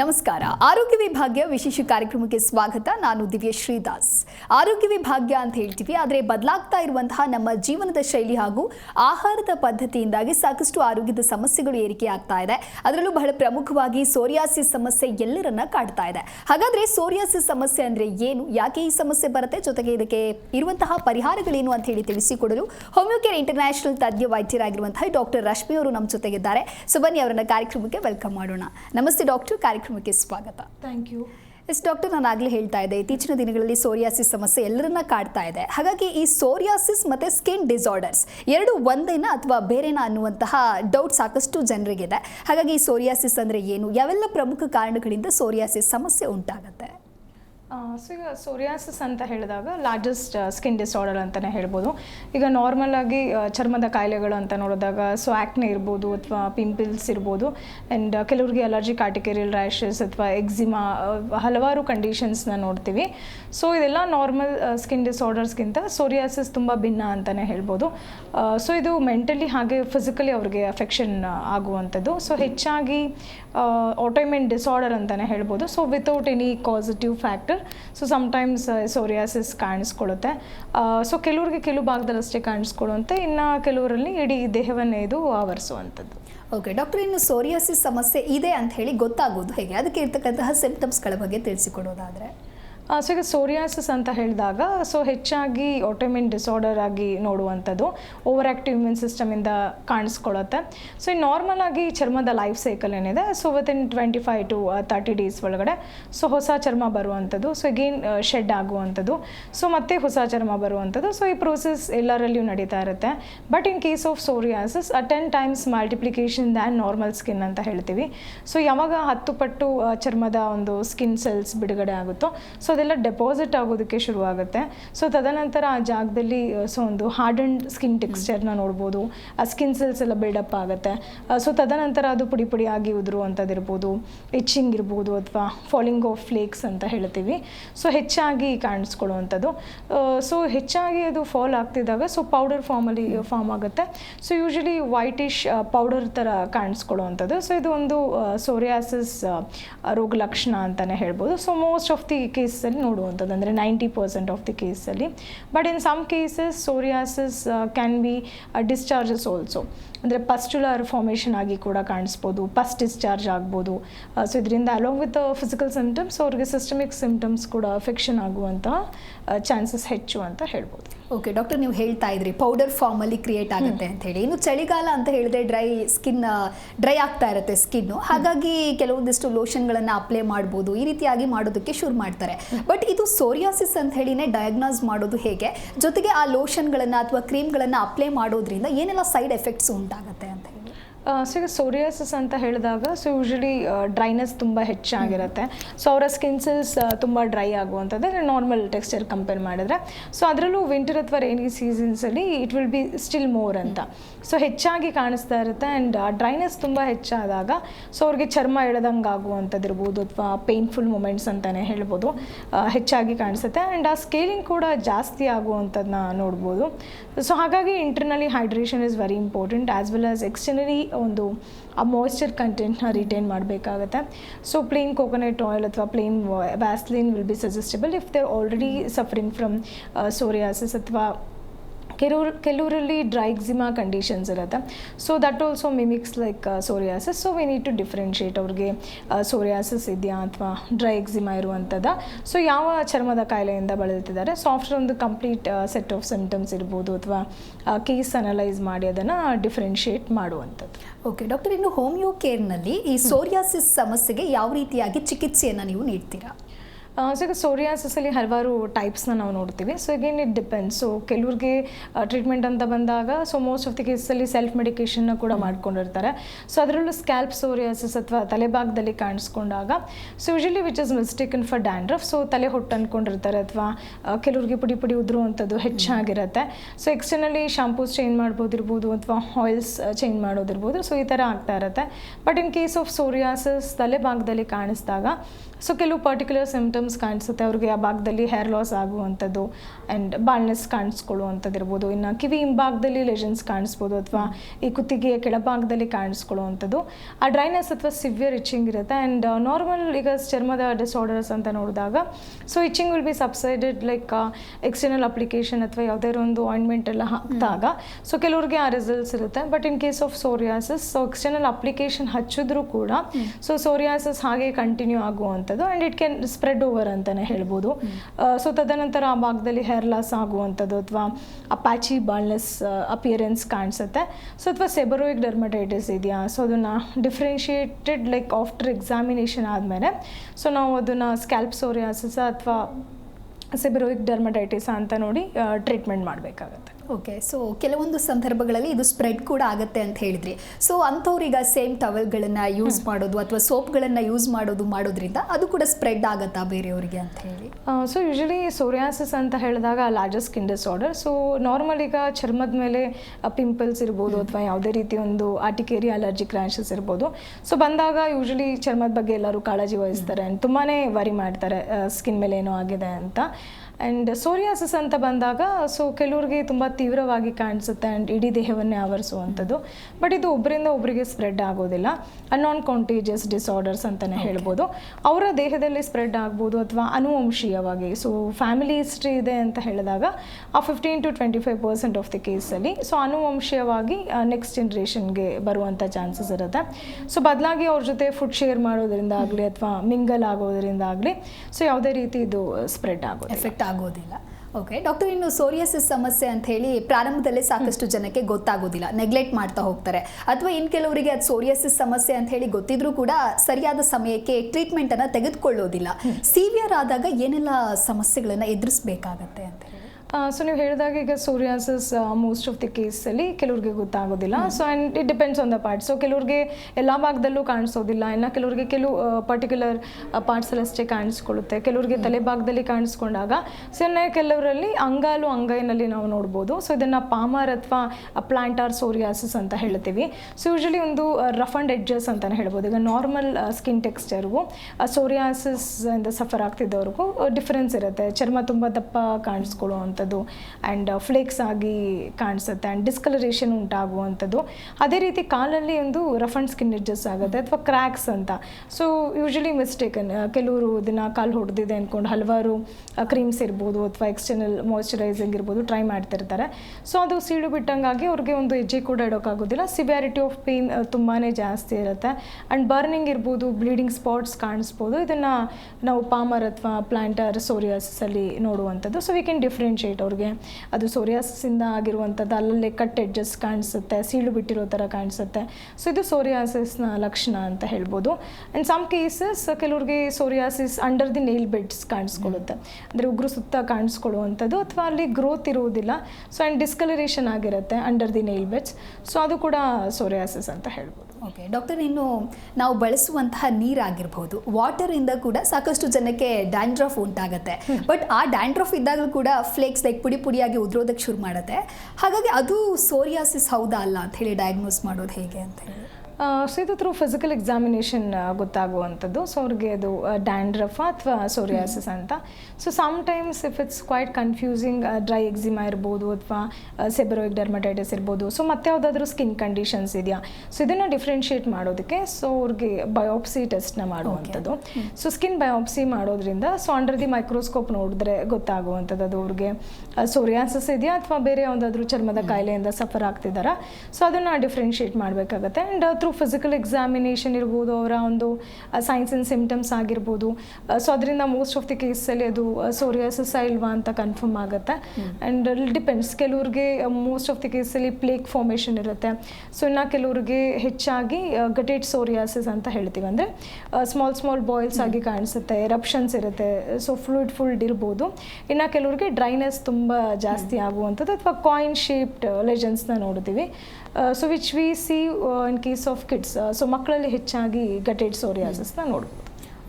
ನಮಸ್ಕಾರ. ಆರೋಗ್ಯ ವಿಭಾಗ್ಯ ವಿಶೇಷ ಕಾರ್ಯಕ್ರಮಕ್ಕೆ ಸ್ವಾಗತ. ನಾನು ದಿವ್ಯ ಶ್ರೀದಾಸ್. ಆರೋಗ್ಯ ವಿಭಾಗ್ಯ ಅಂತ ಹೇಳ್ತೀವಿ. ಆದರೆ ಬದಲಾಗ್ತಾ ಇರುವಂತಹ ನಮ್ಮ ಜೀವನದ ಶೈಲಿ ಹಾಗೂ ಆಹಾರದ ಪದ್ಧತಿಯಿಂದಾಗಿ ಸಾಕಷ್ಟು ಆರೋಗ್ಯದ ಸಮಸ್ಯೆಗಳು ಏರಿಕೆ ಆಗ್ತಾ ಇದೆ. ಅದರಲ್ಲೂ ಬಹಳ ಪ್ರಮುಖವಾಗಿ ಸೋರಿಯಾಸಿಸ್ ಸಮಸ್ಯೆ ಎಲ್ಲರನ್ನ ಕಾಡ್ತಾ ಇದೆ. ಹಾಗಾದ್ರೆ ಸೋರಿಯಾಸಿಸ್ ಸಮಸ್ಯೆ ಅಂದ್ರೆ ಏನು? ಯಾಕೆ ಈ ಸಮಸ್ಯೆ ಬರುತ್ತೆ? ಜೊತೆಗೆ ಇದಕ್ಕೆ ಇರುವಂತಹ ಪರಿಹಾರಗಳೇನು ಅಂತ ಹೇಳಿ ತಿಳಿಸಿಕೊಡಲು ಹೋಮಿಯೋಕೇರ್ ಇಂಟರ್ನ್ಯಾಷನಲ್ ತಜ್ಞ ವೈದ್ಯರಾಗಿರುವಂತಹ ಡಾಕ್ಟರ್ ರಶ್ಮಿ ಅವರು ನಮ್ಮ ಜೊತೆಗಿದ್ದಾರೆ. ಸೊ ಬನ್ನಿ ಅವರನ್ನ ಕಾರ್ಯಕ್ರಮಕ್ಕೆ ವೆಲ್ಕಮ್ ಮಾಡೋಣ. ನಮಸ್ತೆ ಡಾಕ್ಟರ್. ಕಾರ್ಯಕ್ರಮಕ್ಕೆ ಸ್ವಾಗತ. ಥ್ಯಾಂಕ್ ಯು ಎಸ್ ಡಾಕ್ಟರ್ ನಾನು ಆಗಲೇ ಹೇಳ್ತಾ ಇದ್ದೆ ಇತ್ತೀಚಿನ ದಿನಗಳಲ್ಲಿ ಸೋರಿಯಾಸಿಸ್ ಸಮಸ್ಯೆ ಎಲ್ಲರನ್ನ ಕಾಡ್ತಾ ಇದೆ. ಹಾಗಾಗಿ ಈ ಸೋರಿಯಾಸಿಸ್ ಮತ್ತೆ ಸ್ಕಿನ್ ಡಿಸಾರ್ಡರ್ಸ್ ಎರಡು ಒಂದೇನಾ ಅಥವಾ ಬೇರೆನಾ ಅನ್ನುವಂತಹ ಡೌಟ್ ಸಾಕಷ್ಟು ಜನರಿಗಿದೆ. ಹಾಗಾಗಿ ಈ ಸೋರಿಯಾಸಿಸ್ ಅಂದರೆ ಏನು? ಯಾವೆಲ್ಲ ಪ್ರಮುಖ ಕಾರಣಗಳಿಂದ ಸೋರಿಯಾಸಿಸ್ ಸಮಸ್ಯೆ ಉಂಟಾಗುತ್ತೆ? ಸೊ ಈಗ ಸೋರಿಯಾಸಿಸ್ ಅಂತ ಹೇಳಿದಾಗ ಲಾರ್ಜೆಸ್ಟ್ ಸ್ಕಿನ್ ಡಿಸಾರ್ಡರ್ ಅಂತಲೇ ಹೇಳ್ಬೋದು. ಈಗ ನಾರ್ಮಲ್ ಆಗಿ ಚರ್ಮದ ಕಾಯಿಲೆಗಳು ಅಂತ ನೋಡಿದಾಗ ಸೊ ಆ್ಯಕ್ನೆ ಇರ್ಬೋದು ಅಥವಾ ಪಿಂಪಲ್ಸ್ ಇರ್ಬೋದು ಆ್ಯಂಡ್ ಕೆಲವ್ರಿಗೆ ಅಲರ್ಜಿಕ್ ಆರ್ಟಿಕೇರಿಯಲ್ ರ್ಯಾಷಸ್ ಅಥವಾ ಎಕ್ಸಿಮಾ ಹಲವಾರು ಕಂಡೀಷನ್ಸ್ನ ನೋಡ್ತೀವಿ. ಸೊ ಇದೆಲ್ಲ ನಾರ್ಮಲ್ ಸ್ಕಿನ್ ಡಿಸಾರ್ಡರ್ಸ್ಗಿಂತ ಸೋರಿಯಾಸಿಸ್ ತುಂಬ ಭಿನ್ನ ಅಂತಲೇ ಹೇಳ್ಬೋದು. ಸೊ ಇದು ಮೆಂಟಲಿ ಹಾಗೆ ಫಿಸಿಕಲಿ ಅವ್ರಿಗೆ ಅಫೆಕ್ಷನ್ ಆಗುವಂಥದ್ದು. ಸೊ ಹೆಚ್ಚಾಗಿ ಆಟೋಮೆಂಟ್ ಡಿಸಾರ್ಡರ್ ಅಂತಲೇ ಹೇಳ್ಬೋದು. So without any positive factor so sometimes psoriasis ಕಾಣಿಸ್ಕೊಳ್ಳುತ್ತೆ. So ಕೆಲವ್ರಿಗೆ ಕೆಲವು ಭಾಗದಲ್ಲಿ ಅಷ್ಟೇ ಕಾಣಿಸ್ಕೊಳ್ಳುವಂತೆ, ಇನ್ನು ಕೆಲವರಲ್ಲಿ ಇಡೀ ದೇಹವನ್ನೇ ಇದು ಆವರಿಸುವಂಥದ್ದು. ಓಕೆ ಡಾಕ್ಟರ್ ಇನ್ನು ಸೋರಿಯಾಸಿಸ್ ಸಮಸ್ಯೆ ಇದೆ ಅಂತ ಹೇಳಿ ಗೊತ್ತಾಗೋದು ಹೇಗೆ? ಅದಕ್ಕೆ ಇರ್ತಕ್ಕಂತಹ ಸಿಂಪ್ಟಮ್ಸ್ಗಳ ಬಗ್ಗೆ ತಿಳಿಸಿಕೊಡೋದಾದ್ರೆ. ಸೊ ಈಗ ಸೋರಿಯಾಸಿಸ್ ಅಂತ ಹೇಳಿದಾಗ ಸೊ ಹೆಚ್ಚಾಗಿ ಆಟೋಮಿನ್ ಡಿಸಾರ್ಡರ್ ಆಗಿ ನೋಡುವಂಥದ್ದು ಓವರ್ ಆ್ಯಕ್ಟಿವ್ ಇಮ್ಯೂನ್ ಸಿಸ್ಟಮಿಂದ ಕಾಣಿಸ್ಕೊಳತ್ತೆ ಸೊ ಈ ನಾರ್ಮಲ್ ಆಗಿ ಚರ್ಮದ ಲೈಫ್ ಸೈಕಲ್ ಏನಿದೆ so within twenty five to thirty days ಒಳಗಡೆ ಸೊ ಹೊಸ ಚರ್ಮ ಬರುವಂಥದ್ದು ಸೊ ಅಗೇನ್ ಶೆಡ್ ಆಗುವಂಥದ್ದು. ಸೊ ಮತ್ತೆ ಹೊಸ ಚರ್ಮ ಬರುವಂಥದ್ದು ಸೊ ಈ ಪ್ರೋಸೆಸ್ ಎಲ್ಲರಲ್ಲಿಯೂ ನಡೀತಾ ಇರುತ್ತೆ. But in case of psoriasis a ten times multiplication than normal skin ಅಂತ ಹೇಳ್ತೀವಿ. ಸೊ ಯಾವಾಗ ಹತ್ತು ಪಟ್ಟು ಚರ್ಮದ ಒಂದು ಸ್ಕಿನ್ ಸೆಲ್ಸ್ ಬಿಡುಗಡೆ ಆಗುತ್ತೋ ಸೊ ಅದೆಲ್ಲ ಡೆಪಾಸಿಟ್ ಆಗೋದಕ್ಕೆ ಶುರುವಾಗುತ್ತೆ. ಸೊ ತದನಂತರ ಆ ಜಾಗದಲ್ಲಿ ಸೊ ಒಂದು ಹಾರ್ಡ್ ಅಂಡ್ ಸ್ಕಿನ್ ಟೆಕ್ಸ್ಚರ್ನ ನೋಡ್ಬೋದು. ಆ ಸ್ಕಿನ್ ಸೆಲ್ಸ್ ಎಲ್ಲ ಬಿಲ್ಡಪ್ ಆಗುತ್ತೆ. ಸೊ ತದನಂತರ ಅದು ಪುಡಿ ಪುಡಿ ಆಗಿ ಇರ್ಬೋದು ಇಚ್ಚಿಂಗ್ ಇರ್ಬೋದು ಅಥವಾ ಫಾಲಿಂಗ್ ಆಫ್ ಫ್ಲೇಕ್ಸ್ ಅಂತ ಹೇಳ್ತೀವಿ. ಸೊ ಹೆಚ್ಚಾಗಿ ಕಾಣಿಸ್ಕೊಳ್ಳುವಂಥದ್ದು. ಸೊ ಹೆಚ್ಚಾಗಿ ಅದು ಫಾಲ್ ಆಗ್ತಿದ್ದಾಗ ಸೊ ಪೌಡರ್ ಫಾರ್ಮಲ್ಲಿ ಫಾರ್ಮ್ ಆಗುತ್ತೆ. ಸೊ ಯೂಶಲಿ ವೈಟಿಶ್ ಪೌಡರ್ ಥರ ಕಾಣಿಸ್ಕೊಳ್ಳುವಂಥದ್ದು. ಸೊ ಇದು ಒಂದು ಸೋರಿಯಾಸಿಸ್ ರೋಗ ಲಕ್ಷಣ ಅಂತಲೇ ಹೇಳ್ಬೋದು. ಸೊ ಮೋಸ್ಟ್ ಆಫ್ ದಿ ಕೇಸಲ್ಲಿ ನೋಡುವಂಥದ್ದು, ಅಂದರೆ ನೈಂಟಿ ಪರ್ಸೆಂಟ್ ಆಫ್ ದಿ ಕೇಸಲ್ಲಿ. But in some cases psoriasis can be discharges also ಅಂದರೆ ಪಸ್ಟುಲರ್ ಫಾರ್ಮೇಷನ್ ಆಗಿ ಕೂಡ ಕಾಣಿಸ್ಬೋದು ಪಸ್ಟ್ ಡಿಸ್ಚಾರ್ಜ್ ಆಗ್ಬೋದು. ಸೊ ಇದರಿಂದ ಅಲಾಂಗ್ ವಿತ್ ಫಿಸಿಕಲ್ ಸಿಮ್ಟಮ್ಸ್ ಅವ್ರಿಗೆ ಸಿಸ್ಟಮಿಕ್ ಸಿಮ್ಟಮ್ಸ್ ಕೂಡ ಅಫೆಕ್ಷನ್ ಆಗುವಂತಹ ಚಾನ್ಸಸ್ ಹೆಚ್ಚು ಅಂತ ಹೇಳ್ಬೋದು. ಓಕೆ ಡಾಕ್ಟರ್ ನೀವು ಹೇಳ್ತಾ ಇದ್ರಿ ಪೌಡರ್ ಫಾರ್ಮಲ್ಲಿ ಕ್ರಿಯೇಟ್ ಆಗುತ್ತೆ ಅಂತ ಹೇಳಿ. ಇನ್ನು ಚಳಿಗಾಲ ಅಂತ ಹೇಳಿದ್ರೆ ಡ್ರೈ ಸ್ಕಿನ್ ಡ್ರೈ ಆಗ್ತಾ ಇರುತ್ತೆ ಸ್ಕಿನ್ನು ಹಾಗಾಗಿ ಕೆಲವೊಂದಿಷ್ಟು ಲೋಷನ್ಗಳನ್ನು ಅಪ್ಲೈ ಮಾಡ್ಬೋದು ಈ ರೀತಿಯಾಗಿ ಮಾಡೋದಕ್ಕೆ ಶುರು ಮಾಡ್ತಾರೆ. ಬಟ್ ಇದು ಸೋರಿಯಾಸಿಸ್ ಅಂತ ಹೇಳಿನೇ ಡಯಾಗ್ನೋಸ್ ಮಾಡೋದು ಹೇಗೆ? ಜೊತೆಗೆ ಆ ಲೋಷನ್ಗಳನ್ನು ಅಥವಾ ಕ್ರೀಮ್ಗಳನ್ನು ಅಪ್ಲೈ ಮಾಡೋದ್ರಿಂದ ಏನೆಲ್ಲ ಸೈಡ್ ಎಫೆಕ್ಟ್ಸ್ ಉಂಟಾಗುತ್ತೆ ಅಂತ ಹೇಳಿ ಸೊ ಈಗ ಸೋರಿಯಾಸಿಸ್ ಅಂತ ಹೇಳಿದಾಗ ಸೊ ಯೂಶಲಿ ಡ್ರೈನೆಸ್ ತುಂಬ ಹೆಚ್ಚಾಗಿರುತ್ತೆ. ಸೊ ಅವರ ಸ್ಕಿನ್ ಸೆಲ್ಸ್ ತುಂಬ ಡ್ರೈ ಆಗುವಂಥದ್ದು ನಾರ್ಮಲ್ ಟೆಕ್ಸ್ಚರ್ ಕಂಪೇರ್ ಮಾಡಿದ್ರೆ. ಸೊ ಅದರಲ್ಲೂ ವಿಂಟರ್ ಅಥವಾ rainy ಸೀಸನ್ಸಲ್ಲಿ it will be still more ಅಂತ. ಸೊ ಹೆಚ್ಚಾಗಿ ಕಾಣಿಸ್ತಾ ಇರುತ್ತೆ ಆ್ಯಂಡ್ ಡ್ರೈನೆಸ್ ತುಂಬ ಹೆಚ್ಚಾದಾಗ ಸೊ ಅವ್ರಿಗೆ ಚರ್ಮ ಎಳೆದಂಗೆ ಆಗುವಂಥದ್ದು ಇರ್ಬೋದು ಅಥವಾ ಪೇನ್ಫುಲ್ ಮೂಮೆಂಟ್ಸ್ ಅಂತಲೇ ಹೇಳ್ಬೋದು. ಹೆಚ್ಚಾಗಿ ಕಾಣಿಸುತ್ತೆ. ಆ್ಯಂಡ್ ಆ ಸ್ಕೇಲಿಂಗ್ ಕೂಡ ಜಾಸ್ತಿ ಆಗುವಂಥದ್ದನ್ನ ನೋಡ್ಬೋದು. ಸೊ ಹಾಗಾಗಿ internally hydration is very important as well as externally ಒಂದು, ಆ ಮಾಯ್ಶ್ಚರ್ ಕಂಟೆಂಟ್ನ ರಿಟೈನ್ ಮಾಡಬೇಕಾಗತ್ತೆ. ಸೊ ಪ್ಲೇನ್ ಕೋಕೋನಟ್ ಆಯಿಲ್ ಅಥವಾ plain Vaseline will be suggestable if they already suffering from psoriasis ಅಥವಾ ಕೆಲವ್ರು ಕೆಲವರಲ್ಲಿ ಡ್ರೈ ಎಕ್ಸಿಮಾ ಕಂಡೀಷನ್ಸ್ ಇರುತ್ತೆ. So that also mimics like psoriasis so we need to differentiate ಅವ್ರಿಗೆ psoriasis ಇದೆಯಾ ಅಥವಾ dry eczema ಇರುವಂಥದ್ದು so ಯಾವ ಚರ್ಮದ ಕಾಯಿಲೆಯಿಂದ ಬಳಲುತ್ತಿದ್ದಾರೆ ಸೊ ಆಫ್ಟರ್ ಒಂದು ಕಂಪ್ಲೀಟ್ ಸೆಟ್ ಆಫ್ ಸಿಂಪ್ಟಮ್ಸ್ ಇರ್ಬೋದು ಅಥವಾ ಕೇಸ್ ಅನಲೈಸ್ ಮಾಡಿ ಅದನ್ನು ಡಿಫ್ರೆನ್ಷಿಯೇಟ್ ಮಾಡುವಂಥದ್ದು ಓಕೆ ಡಾಕ್ಟರ್ ಇನ್ನು ಹೋಮಿಯೋ ಕೇರ್ನಲ್ಲಿ ಈ ಸೋರಿಯಾಸಿಸ್ ಸಮಸ್ಯೆಗೆ ಯಾವ ರೀತಿಯಾಗಿ ಚಿಕಿತ್ಸೆಯನ್ನು ನೀವು ನೀಡ್ತೀರಾ? ಸೊ ಈಗ ಸೋರಿಯಾಸಿಸಲ್ಲಿ ಹಲವಾರು ಟೈಪ್ಸ್ನ ನಾವು ನೋಡ್ತೀವಿ. So again it depends so ಕೆಲವ್ರಿಗೆ ಟ್ರೀಟ್ಮೆಂಟ್ ಅಂತ ಬಂದಾಗ ಸೊ ಮೋಸ್ಟ್ ಆಫ್ ದಿ ಕೇಸಲ್ಲಿ ಸೆಲ್ಫ್ ಮೆಡಿಕೇಷನ್ನ ಕೂಡ ಮಾಡ್ಕೊಂಡಿರ್ತಾರೆ. ಸೊ ಅದರಲ್ಲೂ ಸ್ಕ್ಯಾಲ್ಪ್ ಸೋರಿಯಾಸಿಸ್ ಅಥವಾ ತಲೆಭಾಗದಲ್ಲಿ ಕಾಣಿಸ್ಕೊಂಡಾಗ so usually which is mistaken for dandruff so ತಲೆ ಹೊಟ್ಟು ಅಂದ್ಕೊಂಡಿರ್ತಾರೆ ಅಥವಾ ಕೆಲವ್ರಿಗೆ ಪುಡಿ ಪುಡಿ ಉದುರುವಂಥದ್ದು ಹೆಚ್ಚಾಗಿರುತ್ತೆ. ಸೊ ಎಕ್ಸ್ಟರ್ನಲಿ ಶಾಂಪೂಸ್ ಚೇಂಜ್ ಮಾಡ್ಬೋದಿರ್ಬೋದು ಅಥವಾ ಆಯಿಲ್ಸ್ ಚೇಂಜ್ ಮಾಡೋದಿರ್ಬೋದು. ಸೊ ಈ ಥರ ಆಗ್ತಾ ಇರುತ್ತೆ. But in case of psoriasis ತಲೆಭಾಗದಲ್ಲಿ ಕಾಣಿಸಿದಾಗ ಸೊ ಕೆಲವು ಪರ್ಟಿಕ್ಯುಲರ್ ಸಿಮ್ಟಮ್ಸ್ ಕಾಣಿಸುತ್ತೆ. ಅವ್ರಿಗೆ ಆ ಭಾಗದಲ್ಲಿ ಹೇರ್ ಲಾಸ್ ಆಗುವಂಥದ್ದು ಆ್ಯಂಡ್ ಬಾಲ್ನೆಸ್ ಕಾಣಿಸ್ಕೊಳ್ಳುವಂಥದ್ದು ಇರ್ಬೋದು ಇನ್ನು ಕಿವಿ ಹಿಂಭಾಗದಲ್ಲಿ ಲೆಜನ್ಸ್ ಕಾಣಿಸ್ಬೋದು ಅಥವಾ ಈ ಕುತ್ತಿಗೆಯ ಕೆಳಭಾಗದಲ್ಲಿ ಕಾಣಿಸ್ಕೊಳ್ಳುವಂಥದ್ದು. ಆ ಡ್ರೈನೆಸ್ ಅಥವಾ ಸಿವಿಯರ್ ಇಚ್ಚಿಂಗ್ ಇರುತ್ತೆ. ಆ್ಯಂಡ್ ನಾರ್ಮಲ್ ಈಗ ಚರ್ಮದ ಡಿಸಾರ್ಡರ್ಸ್ ಅಂತ ನೋಡಿದಾಗ so itching will be subsided like external application ಅಥವಾ ಯಾವುದೇ ಒಂದು ಆಯಿಂಟ್ಮೆಂಟ್ ಎಲ್ಲ ಹಾಕಿದಾಗ ಸೊ ಕೆಲವ್ರಿಗೆ ಆ ರಿಸಲ್ಟ್ಸ್ ಇರುತ್ತೆ. But in case of psoriasis so external application ಹಚ್ಚಿದ್ರು ಕೂಡ ಸೊ ಸೋರಿಯಾಸಿಸ್ ಹಾಗೆ ಕಂಟಿನ್ಯೂ ಆಗುವಂಥದ್ದು and it can spread over ಅಂತಲೇ ಹೇಳ್ಬೋದು. ಸೊ ತದನಂತರ ಆ ಭಾಗದಲ್ಲಿ ಹೇರ್ ಲಾಸ್ ಆಗುವಂಥದ್ದು ಅಥವಾ ಅಪ್ಯಾಚಿ ಬಾಲ್ನೆಸ್ ಅಪಿಯರೆನ್ಸ್ ಕಾಣಿಸುತ್ತೆ. ಸೊ ಅಥವಾ ಸೆಬರೋಯಿಕ್ ಡರ್ಮಟೈಟಿಸ್ ಇದೆಯಾ? ಸೊ ಅದನ್ನು ಡಿಫ್ರೆನ್ಷಿಯೇಟೆಡ್ ಲೈಕ್ ಆಫ್ಟರ್ ಎಕ್ಸಾಮಿನೇಷನ್ ಆದಮೇಲೆ ಸೊ ನಾವು ಅದನ್ನು ಸ್ಕ್ಯಾಲ್ಪ್ ಸೋರಿಯಾಸಿಸ ಅಥವಾ ಸೆಬರೋಯಿಕ್ ಡರ್ಮಟೈಟಿಸ್ ಅಂತ ನೋಡಿ ಟ್ರೀಟ್ಮೆಂಟ್ ಮಾಡಬೇಕಾಗತ್ತೆ. ಓಕೆ ಸೊ ಕೆಲವೊಂದು ಸಂದರ್ಭಗಳಲ್ಲಿ ಇದು ಸ್ಪ್ರೆಡ್ ಕೂಡ ಆಗುತ್ತೆ ಅಂತ ಹೇಳಿದ್ರಿ. ಸೊ ಅಂಥವ್ರೀಗ ಸೇಮ್ ಟವೆಲ್ಗಳನ್ನು ಯೂಸ್ ಮಾಡೋದು ಅಥವಾ ಸೋಪ್ಗಳನ್ನು ಯೂಸ್ ಮಾಡೋದು ಮಾಡೋದ್ರಿಂದ ಅದು ಕೂಡ ಸ್ಪ್ರೆಡ್ ಆಗುತ್ತಾ ಬೇರೆಯವರಿಗೆ ಅಂತ ಹೇಳಿ? ಸೊ ಯೂಶಲಿ ಸೋರಿಯಾಸಿಸ್ ಅಂತ ಹೇಳಿದಾಗ larger skin disorder so normal ಈಗ ಚರ್ಮದ ಮೇಲೆ ಪಿಂಪಲ್ಸ್ ಇರ್ಬೋದು ಅಥವಾ ಯಾವುದೇ ರೀತಿ ಒಂದು ಆರ್ಟಿಕೇರಿ ಅಲರ್ಜಿ ರ್ಯಾಷಸ್ ಇರ್ಬೋದು. ಸೊ ಬಂದಾಗ ಯೂಶಲಿ ಚರ್ಮದ ಬಗ್ಗೆ ಎಲ್ಲರೂ ಕಾಳಜಿ ವಹಿಸ್ತಾರೆ ಆ್ಯಂಡ್ ತುಂಬಾ ವರಿ ಮಾಡ್ತಾರೆ ಸ್ಕಿನ್ ಮೇಲೆ ಏನೋ ಆಗಿದೆ ಅಂತ. ಆ್ಯಂಡ್ ಸೋರಿಯಾಸಿಸ್ ಅಂತ ಬಂದಾಗ ಸೊ ಕೆಲವ್ರಿಗೆ ತುಂಬ ತೀವ್ರವಾಗಿ ಕಾಣಿಸುತ್ತೆ ಆ್ಯಂಡ್ ಇಡೀ ದೇಹವನ್ನೇ ಆವರಿಸುವಂಥದ್ದು. ಬಟ್ ಇದು ಒಬ್ಬರಿಂದ ಒಬ್ಬರಿಗೆ ಸ್ಪ್ರೆಡ್ ಆಗೋದಿಲ್ಲ. ಅನಾನ್ ಕಾಂಟೇಜಿಯಸ್ ಡಿಸಾರ್ಡರ್ಸ್ ಅಂತಲೇ ಹೇಳ್ಬೋದು. ಅವರ ದೇಹದಲ್ಲಿ ಸ್ಪ್ರೆಡ್ ಆಗ್ಬೋದು ಅಥವಾ ಅನುವಂಶೀಯವಾಗಿ. ಸೊ ಫ್ಯಾಮಿಲಿ ಹಿಸ್ಟ್ರಿ ಇದೆ ಅಂತ ಹೇಳಿದಾಗ ಆ fifteen to twenty five percent of the ಕೇಸಲ್ಲಿ ಸೊ ಅನುವಂಶೀಯವಾಗಿ ನೆಕ್ಸ್ಟ್ ಜನ್ರೇಷನ್ಗೆ ಬರುವಂಥ ಚಾನ್ಸಸ್ ಇರುತ್ತೆ. ಸೊ ಬದಲಾಗಿ ಅವ್ರ ಜೊತೆ ಫುಡ್ ಶೇರ್ ಮಾಡೋದ್ರಿಂದ ಆಗಲಿ ಅಥವಾ ಮಿಂಗಲ್ ಆಗೋದ್ರಿಂದ ಆಗಲಿ ಸೊ ಯಾವುದೇ ರೀತಿ ಇದು ಸ್ಪ್ರೆಡ್ ಆಗೋದು ಎಫೆಕ್ಟ್ ಆಗೋದಿಲ್ಲ. ಓಕೆ ಡಾಕ್ಟರ್ ಇನ್ನು ಸೋರಿಯಾಸಿಸ್ ಸಮಸ್ಯೆ ಅಂತ ಹೇಳಿ ಪ್ರಾರಂಭದಲ್ಲೇ ಸಾಕಷ್ಟು ಜನಕ್ಕೆ ಗೊತ್ತಾಗೋದಿಲ್ಲ. ನೆಗ್ಲೆಕ್ಟ್ ಮಾಡ್ತಾ ಹೋಗ್ತಾರೆ. ಅಥವಾ ಇನ್ನು ಕೆಲವರಿಗೆ ಅದು ಸೋರಿಯಾಸಿಸ್ ಸಮಸ್ಯೆ ಅಂತ ಹೇಳಿ ಗೊತ್ತಿದ್ರೂ ಕೂಡ ಸರಿಯಾದ ಸಮಯಕ್ಕೆ ಟ್ರೀಟ್ಮೆಂಟ್ ಅನ್ನ ತೆಗೆದುಕೊಳ್ಳೋದಿಲ್ಲ. ಸಿವಿಯರ್ ಆದಾಗ ಏನೆಲ್ಲ ಸಮಸ್ಯೆಗಳನ್ನ ಎದುರಿಸಬೇಕಾಗತ್ತೆ ಅಂತ ಹೇಳಿ. ಸೊ ನೀವು ಹೇಳಿದಾಗ ಈಗ ಸೋರಿಯಾಸಿಸ್ ಮೋಸ್ಟ್ ಆಫ್ ದಿ ಕೇಸಲ್ಲಿ ಕೆಲವ್ರಿಗೆ ಗೊತ್ತಾಗೋದಿಲ್ಲ. So and it depends on the part so ಕೆಲವ್ರಿಗೆ ಎಲ್ಲ ಭಾಗದಲ್ಲೂ ಕಾಣಿಸೋದಿಲ್ಲ. ಇನ್ನು ಕೆಲವ್ರಿಗೆ ಕೆಲವು ಪರ್ಟಿಕ್ಯುಲರ್ ಪಾರ್ಟ್ಸಲ್ಲಷ್ಟೇ ಕಾಣಿಸ್ಕೊಳ್ಳುತ್ತೆ. ಕೆಲವ್ರಿಗೆ ತಲೆ ಭಾಗದಲ್ಲಿ ಕಾಣಿಸ್ಕೊಂಡಾಗ ಸೊ ಇನ್ನು ಕೆಲವರಲ್ಲಿ ಅಂಗಾಲು ಅಂಗೈನಲ್ಲಿ ನಾವು ನೋಡ್ಬೋದು. ಸೊ ಇದನ್ನು ಪಾಮರ್ ಅಥವಾ ಪ್ಲಾಂಟಾರ್ ಸೋರಿಯಾಸಿಸ್ ಅಂತ ಹೇಳ್ತೀವಿ. ಸೊ ಯೂಶಲಿ ಒಂದು ರಫ್ ಆ್ಯಂಡ್ ಎಡ್ಜಸ್ ಅಂತಲೇ ಹೇಳ್ಬೋದು. ಈಗ ನಾರ್ಮಲ್ ಸ್ಕಿನ್ ಟೆಕ್ಸ್ಚರ್ಗೂ ಸೋರಿಯಾಸಿಸ್ ಇಂದ ಸಫರ್ ಆಗ್ತಿದ್ದವ್ರಿಗೂ ಡಿಫ್ರೆನ್ಸ್ ಇರುತ್ತೆ. ಚರ್ಮ ತುಂಬ ದಪ್ಪ ಕಾಣಿಸ್ಕೊಳ್ಳುವಂಥದ್ದು ಆ್ಯಂಡ್ ಫ್ಲೇಕ್ಸ್ ಆಗಿ ಕಾಣಿಸುತ್ತೆ ಆ್ಯಂಡ್ ಡಿಸ್ಕಲರೇಷನ್ ಉಂಟಾಗುವಂಥದ್ದು. ಅದೇ ರೀತಿ ಕಾಲಲ್ಲಿ ಒಂದು ರಫ್ ಆ್ಯಂಡ್ ಸ್ಕಿನ್ ಎಡ್ಜಸ್ ಆಗುತ್ತೆ ಅಥವಾ ಕ್ರ್ಯಾಕ್ಸ್ ಅಂತ. ಸೊ ಯೂಶಲಿ ಮಿಸ್ಟೇಕನ್ ಕೆಲವರು ದಿನ ಕಾಲು ಹೊಡೆದಿದೆ ಅಂದ್ಕೊಂಡು ಹಲವಾರು ಕ್ರೀಮ್ಸ್ ಇರ್ಬೋದು ಅಥವಾ ಎಕ್ಸ್ಟರ್ನಲ್ ಮಾಯ್ಚರೈಸಿಂಗ್ ಇರ್ಬೋದು ಟ್ರೈ ಮಾಡ್ತಿರ್ತಾರೆ. ಸೊ ಅದು ಸೀಳು ಬಿಟ್ಟಂಗಾಗಿ ಅವ್ರಿಗೆ ಒಂದು ಹೆಜ್ಜೆ ಕೂಡ ಇಡೋಕ್ಕಾಗೋದಿಲ್ಲ. ಸಿವಿಯಾರಿಟಿ ಆಫ್ ಪೇನ್ ತುಂಬಾ ಜಾಸ್ತಿ ಇರುತ್ತೆ. ಆ್ಯಂಡ್ ಬರ್ನಿಂಗ್ ಇರ್ಬೋದು ಬ್ಲೀಡಿಂಗ್ ಸ್ಪಾಟ್ಸ್ ಕಾಣಿಸ್ಬೋದು. ಇದನ್ನು ನಾವು ಪಾಮರ್ ಅಥವಾ ಪ್ಲಾಂಟರ್ ಸೋರಿಯಾಸಲ್ಲಿ ನೋಡುವಂಥದ್ದು. ಸೊ ವಿ ಕ್ಯಾನ್ ಡಿಫ್ರೆನ್ಷಿಯೇಟ್ ಅವ್ರಿಗೆ. ಅದು ಸೋರಿಯಾಸಿಂದ ಆಗಿರುವಂಥದ್ದು ಅಲ್ಲಲ್ಲೇ ಕಟ್ ಎಡ್ಜಸ್ ಕಾಣಿಸುತ್ತೆ ಸೀಳು ಬಿಟ್ಟಿರೋ ಥರ ಕಾಣಿಸುತ್ತೆ. ಸೊ ಇದು ಸೋರಿಯಾಸಿಸ್ನ ಲಕ್ಷಣ ಅಂತ ಹೇಳ್ಬೋದು. ಆ್ಯಂಡ್ ಸಮ್ ಕೇಸಸ್ ಕೆಲವ್ರಿಗೆ psoriasis under the nail beds ಕಾಣಿಸ್ಕೊಳ್ಳುತ್ತೆ. ಅಂದರೆ ಉಗುರು ಸುತ್ತ ಕಾಣಿಸ್ಕೊಳ್ಳುವಂಥದ್ದು ಅಥವಾ ಅಲ್ಲಿ ಗ್ರೋತ್ ಇರುವುದಿಲ್ಲ. ಸೊ ಆ್ಯಂಡ್ ಡಿಸ್ಕಲರೇಷನ್ ಆಗಿರುತ್ತೆ under the nail beds so ಅದು ಕೂಡ ಸೋರಿಯಾಸಿಸ್ ಅಂತ ಹೇಳ್ಬೋದು. ಓಕೆ ಡಾಕ್ಟರ್ ಇನ್ನು ನಾವು ಬಳಸುವಂತಹ ನೀರಾಗಿರ್ಬೋದು. ವಾಟರಿಂದ ಕೂಡ ಸಾಕಷ್ಟು ಜನಕ್ಕೆ ಡ್ಯಾಂಡ್ರಫ್ ಉಂಟಾಗುತ್ತೆ. ಬಟ್ ಆ ಡ್ಯಾಂಡ್ರಫ್ ಇದ್ದಾಗಲೂ ಕೂಡ ಫ್ಲೇಕ್ಸ್ ಲೈಕ್ ಪುಡಿ ಪುಡಿಯಾಗಿ ಉದುರೋದಕ್ಕೆ ಶುರು ಮಾಡುತ್ತೆ. ಹಾಗಾಗಿ ಅದು ಸೋರಿಯಾಸಿಸ್ ಹೌದಾ ಅಲ್ಲ ಅಂತ ಹೇಳಿ ಡಯಾಗ್ನೋಸ್ ಮಾಡೋದು ಹೇಗೆ ಅಂತ ಹೇಳಿ. ಸೊ ಇದು ಥ್ರೂ ಫಿಸಿಕಲ್ ಎಕ್ಸಾಮಿನೇಷನ್ ಗೊತ್ತಾಗುವಂಥದ್ದು. ಸೊ ಅವ್ರಿಗೆ ಅದು ಡ್ಯಾಂಡ್ರಫ್ ಅಥವಾ ಸೋರಿಯಾಸಿಸ್ ಅಂತ. So sometimes if it's quite confusing dry eczema ಇರ್ಬೋದು ಅಥವಾ ಸೆಬರೋಯಿಕ್ ಡರ್ಮಟೈಟಿಸ್ ಇರ್ಬೋದು. ಸೊ ಮತ್ತೆ ಯಾವುದಾದ್ರೂ ಸ್ಕಿನ್ ಕಂಡೀಷನ್ಸ್ ಇದೆಯಾ? ಸೊ ಇದನ್ನು ಡಿಫ್ರೆನ್ಷಿಯೇಟ್ ಮಾಡೋದಕ್ಕೆ ಸೊ ಅವ್ರಿಗೆ ಬಯೋಪ್ಸಿ ಟೆಸ್ಟ್ನ ಮಾಡುವಂಥದ್ದು. ಸೊ ಸ್ಕಿನ್ ಬಯೋಪ್ಸಿ ಮಾಡೋದ್ರಿಂದ ಸೊ ಅಂಡರ್ ದಿ ಮೈಕ್ರೋಸ್ಕೋಪ್ ನೋಡಿದ್ರೆ ಗೊತ್ತಾಗುವಂಥದ್ದು ಅದು ಅವ್ರಿಗೆ. ಸೋರಿಯಾಸಿಸ್ ಇದೆಯಾ? ಅಥವಾ ಬೇರೆ ಯಾವುದಾದ್ರೂ ಚರ್ಮದ ಕಾಯಿಲೆಯಿಂದ ಸಫರ್ ಆಗ್ತಿದ್ದಾರಾ? ಸೊ ಅದನ್ನು ಡಿಫ್ರೆನ್ಷಿಯೇಟ್ ಮಾಡಬೇಕಾಗತ್ತೆ. ಆ್ಯಂಡ್ ಥ್ರೂ ಫಿಸಿಕಲ್ ಎಕ್ಸಾಮಿನೇಷನ್ ಇರ್ಬೋದು, ಅವರ ಒಂದು ಸೈನ್ಸ್ ಆ್ಯಂಡ್ ಸಿಮ್ಟಮ್ಸ್ ಆಗಿರ್ಬೋದು. ಸೊ ಅದರಿಂದ ಮೋಸ್ಟ್ ಆಫ್ ದಿ ಕೇಸಲ್ಲಿ ಅದು ಸೋರಿಯಾಸಸ್ ಇಲ್ವಾ ಅಂತ ಕನ್ಫರ್ಮ್ ಆಗುತ್ತೆ. ಆ್ಯಂಡ್ ಡಿಪೆಂಡ್ಸ್ ಕೆಲವ್ರಿಗೆ ಮೋಸ್ಟ್ ಆಫ್ ದಿ ಕೇಸಲ್ಲಿ ಪ್ಲೇಕ್ ಫಾರ್ಮೇಷನ್ ಇರುತ್ತೆ. ಸೊ ಇನ್ನು ಕೆಲವ್ರಿಗೆ ಹೆಚ್ಚಾಗಿ ಗಟೇಟ್ ಸೋರಿಯಾಸಿಸ್ ಅಂತ ಹೇಳ್ತೀವಿ. ಅಂದರೆ ಸ್ಮಾಲ್ ಸ್ಮಾಲ್ ಬಾಯ್ಲ್ಸ್ ಆಗಿ ಕಾಣಿಸುತ್ತೆ ಎರಪ್ಷನ್ಸ್ ಇರುತ್ತೆ. ಸೊ ಫ್ಲೂಯಿಡ್ ಫುಲ್ಡ್ ಇರ್ಬೋದು. ಇನ್ನು ಕೆಲವ್ರಿಗೆ ಡ್ರೈನೆಸ್ ತುಂಬ ಜಾಸ್ತಿ ಆಗುವಂಥದ್ದು ಅಥವಾ ಕಾಯಿನ್ ಶೇಪ್ಡ್ ಲೆಜೆನ್ಸ್ನ ನೋಡ್ತೀವಿ so which we see in case of kids so ಮಕ್ಕಳಲ್ಲಿ ಹೆಚ್ಚಾಗಿ ಗಟೆಡ್ ಸೋರಿಯಾಸಿಸ್ನ ನೋಡ್ಬೋದು.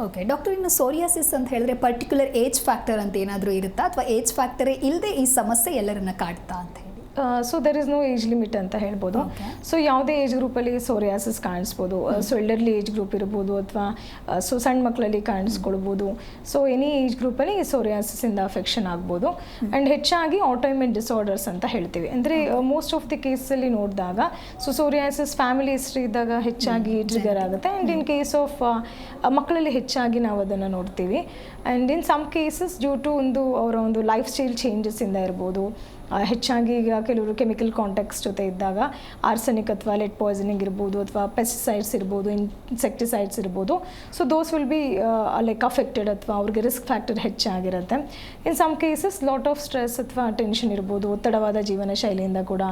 ಓಕೆ ಡಾಕ್ಟರ್ ಇನ್ನು ಸೋರಿಯಾಸಿಸ್ ಅಂತ ಹೇಳಿದ್ರೆ ಪರ್ಟಿಕ್ಯುಲರ್ ಏಜ್ ಫ್ಯಾಕ್ಟರ್ ಅಂತ ಏನಾದರೂ ಇರುತ್ತಾ? ಅಥವಾ ಏಜ್ ಫ್ಯಾಕ್ಟರೇ ಇಲ್ಲದೆ ಈ ಸಮಸ್ಯೆ ಎಲ್ಲರನ್ನ ಕಾಡ್ತಾ ಅಂತ ಹೇಳಿ? So there is no age limit ಅಂತ ಹೇಳ್ಬೋದು. ಸೊ ಯಾವುದೇ ಏಜ್ ಗ್ರೂಪಲ್ಲಿ ಸೋರಿಯಾಸಿಸ್ ಕಾಣಿಸ್ಬೋದು ಸೊ ಎಲ್ಡರ್ಲಿ ಏಜ್ ಗ್ರೂಪ್ ಇರ್ಬೋದು ಅಥವಾ ಸೊ ಸಣ್ಣ ಮಕ್ಕಳಲ್ಲಿ ಕಾಣಿಸ್ಕೊಳ್ಬೋದು. ಸೊ ಎನಿ ಏಜ್ ಗ್ರೂಪಲ್ಲಿ ಸೋರಿಯಾಸಿಸಿಂದ ಅಫೆಕ್ಷನ್ ಆಗ್ಬೋದು. ಆ್ಯಂಡ್ ಹೆಚ್ಚಾಗಿ ಆಟೋಮೆಟ್ ಡಿಸಾರ್ಡರ್ಸ್ ಅಂತ ಹೇಳ್ತೀವಿ. ಅಂದರೆ ಮೋಸ್ಟ್ ಆಫ್ ದಿ ಕೇಸಲ್ಲಿ ನೋಡಿದಾಗ ಸೊ ಸೋರಿಯಾಸಿಸ್ ಫ್ಯಾಮಿಲಿ ಹಿಸ್ಟ್ರಿ ಇದ್ದಾಗ ಹೆಚ್ಚಾಗಿ ಟ್ರಿಗರ್ ಆಗುತ್ತೆ. ಆ್ಯಂಡ್ ಇನ್ ಕೇಸ್ ಆಫ್ ಮಕ್ಕಳಲ್ಲಿ ಹೆಚ್ಚಾಗಿ ನಾವು ಅದನ್ನು ನೋಡ್ತೀವಿ. And in some cases due to ಒಂದು ಅವರ ಒಂದು ಲೈಫ್ ಸ್ಟೈಲ್ ಚೇಂಜಸ್ಸಿಂದ ಇರ್ಬೋದು. ಹೆಚ್ಚಾಗಿ ಈಗ ಕೆಲವರು ಕೆಮಿಕಲ್ ಕಾಂಟ್ಯಾಕ್ಟ್ಸ್ ಜೊತೆ ಇದ್ದಾಗ ಆರ್ಸೆನಿಕ್ ಅಥವಾ ಲೆಡ್ ಪಾಯ್ಸನಿಂಗ್ ಇರ್ಬೋದು ಅಥವಾ ಪೆಸ್ಟಿಸೈಡ್ಸ್ ಇರ್ಬೋದು ಇನ್ಸೆಕ್ಟಿಸೈಡ್ಸ್ ಇರ್ಬೋದು. So those will be like affected ಅಥವಾ ಅವ್ರಿಗೆ ರಿಸ್ಕ್ ಫ್ಯಾಕ್ಟರ್ ಹೆಚ್ಚಾಗಿರುತ್ತೆ. In some cases lot of stress ಅಥವಾ ಟೆನ್ಷನ್ ಇರ್ಬೋದು, ಒತ್ತಡವಾದ ಜೀವನ ಶೈಲಿಯಿಂದ ಕೂಡ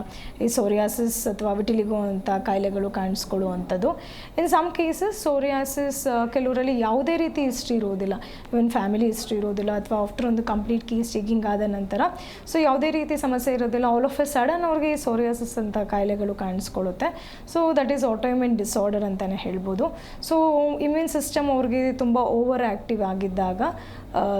ಈ ಸೋರಿಯಾಸಿಸ್ ಅಥವಾ ವಿಟಿಲಿಗೋ ಅಂತ ಕಾಯಿಲೆಗಳು ಕಾಣಿಸ್ಕೊಳ್ಳುವಂಥದ್ದು. ಇನ್ ಸಮ್ ಕೇಸಸ್ ಸೋರಿಯಾಸಿಸ್ ಕೆಲವರಲ್ಲಿ ಯಾವುದೇ ರೀತಿ ಹಿಸ್ಟ್ರಿ ಇರೋದಿಲ್ಲ. ಇವನ್ ಫ್ಯಾಮಿಲಿ ಹಿಸ್ಟ್ರಿ ಇರೋದಿಲ್ಲ ಅಥವಾ ಆಫ್ಟರ್ ಒಂದು ಕಂಪ್ಲೀಟ್ ಕೇಸ್ ಚೆಕಿಂಗ್ ಆದ ನಂತರ. ಸೊ ಯಾವುದೇ ರೀತಿ ಸಮಸ್ಯೆ ಇರೋದಿಲ್ಲ. ಆಲ್ ಆಫ್ ಎ ಸಡನ್ ಅವ್ರಿಗೆ ಸೋರಿಯಾಸಿಸ್ ಅಂತ ಕಾಯಿಲೆಗಳು ಕಾಣಿಸ್ಕೊಳ್ಳುತ್ತೆ. So that is autoimmune disorder ಅಂತಲೇ ಹೇಳ್ಬೋದು. ಸೊ ಇಮ್ಯೂನ್ ಸಿಸ್ಟಮ್ ಅವ್ರಿಗೆ ತುಂಬ ಓವರ್ ಆ್ಯಕ್ಟಿವ್ ಆಗಿದ್ದಾಗ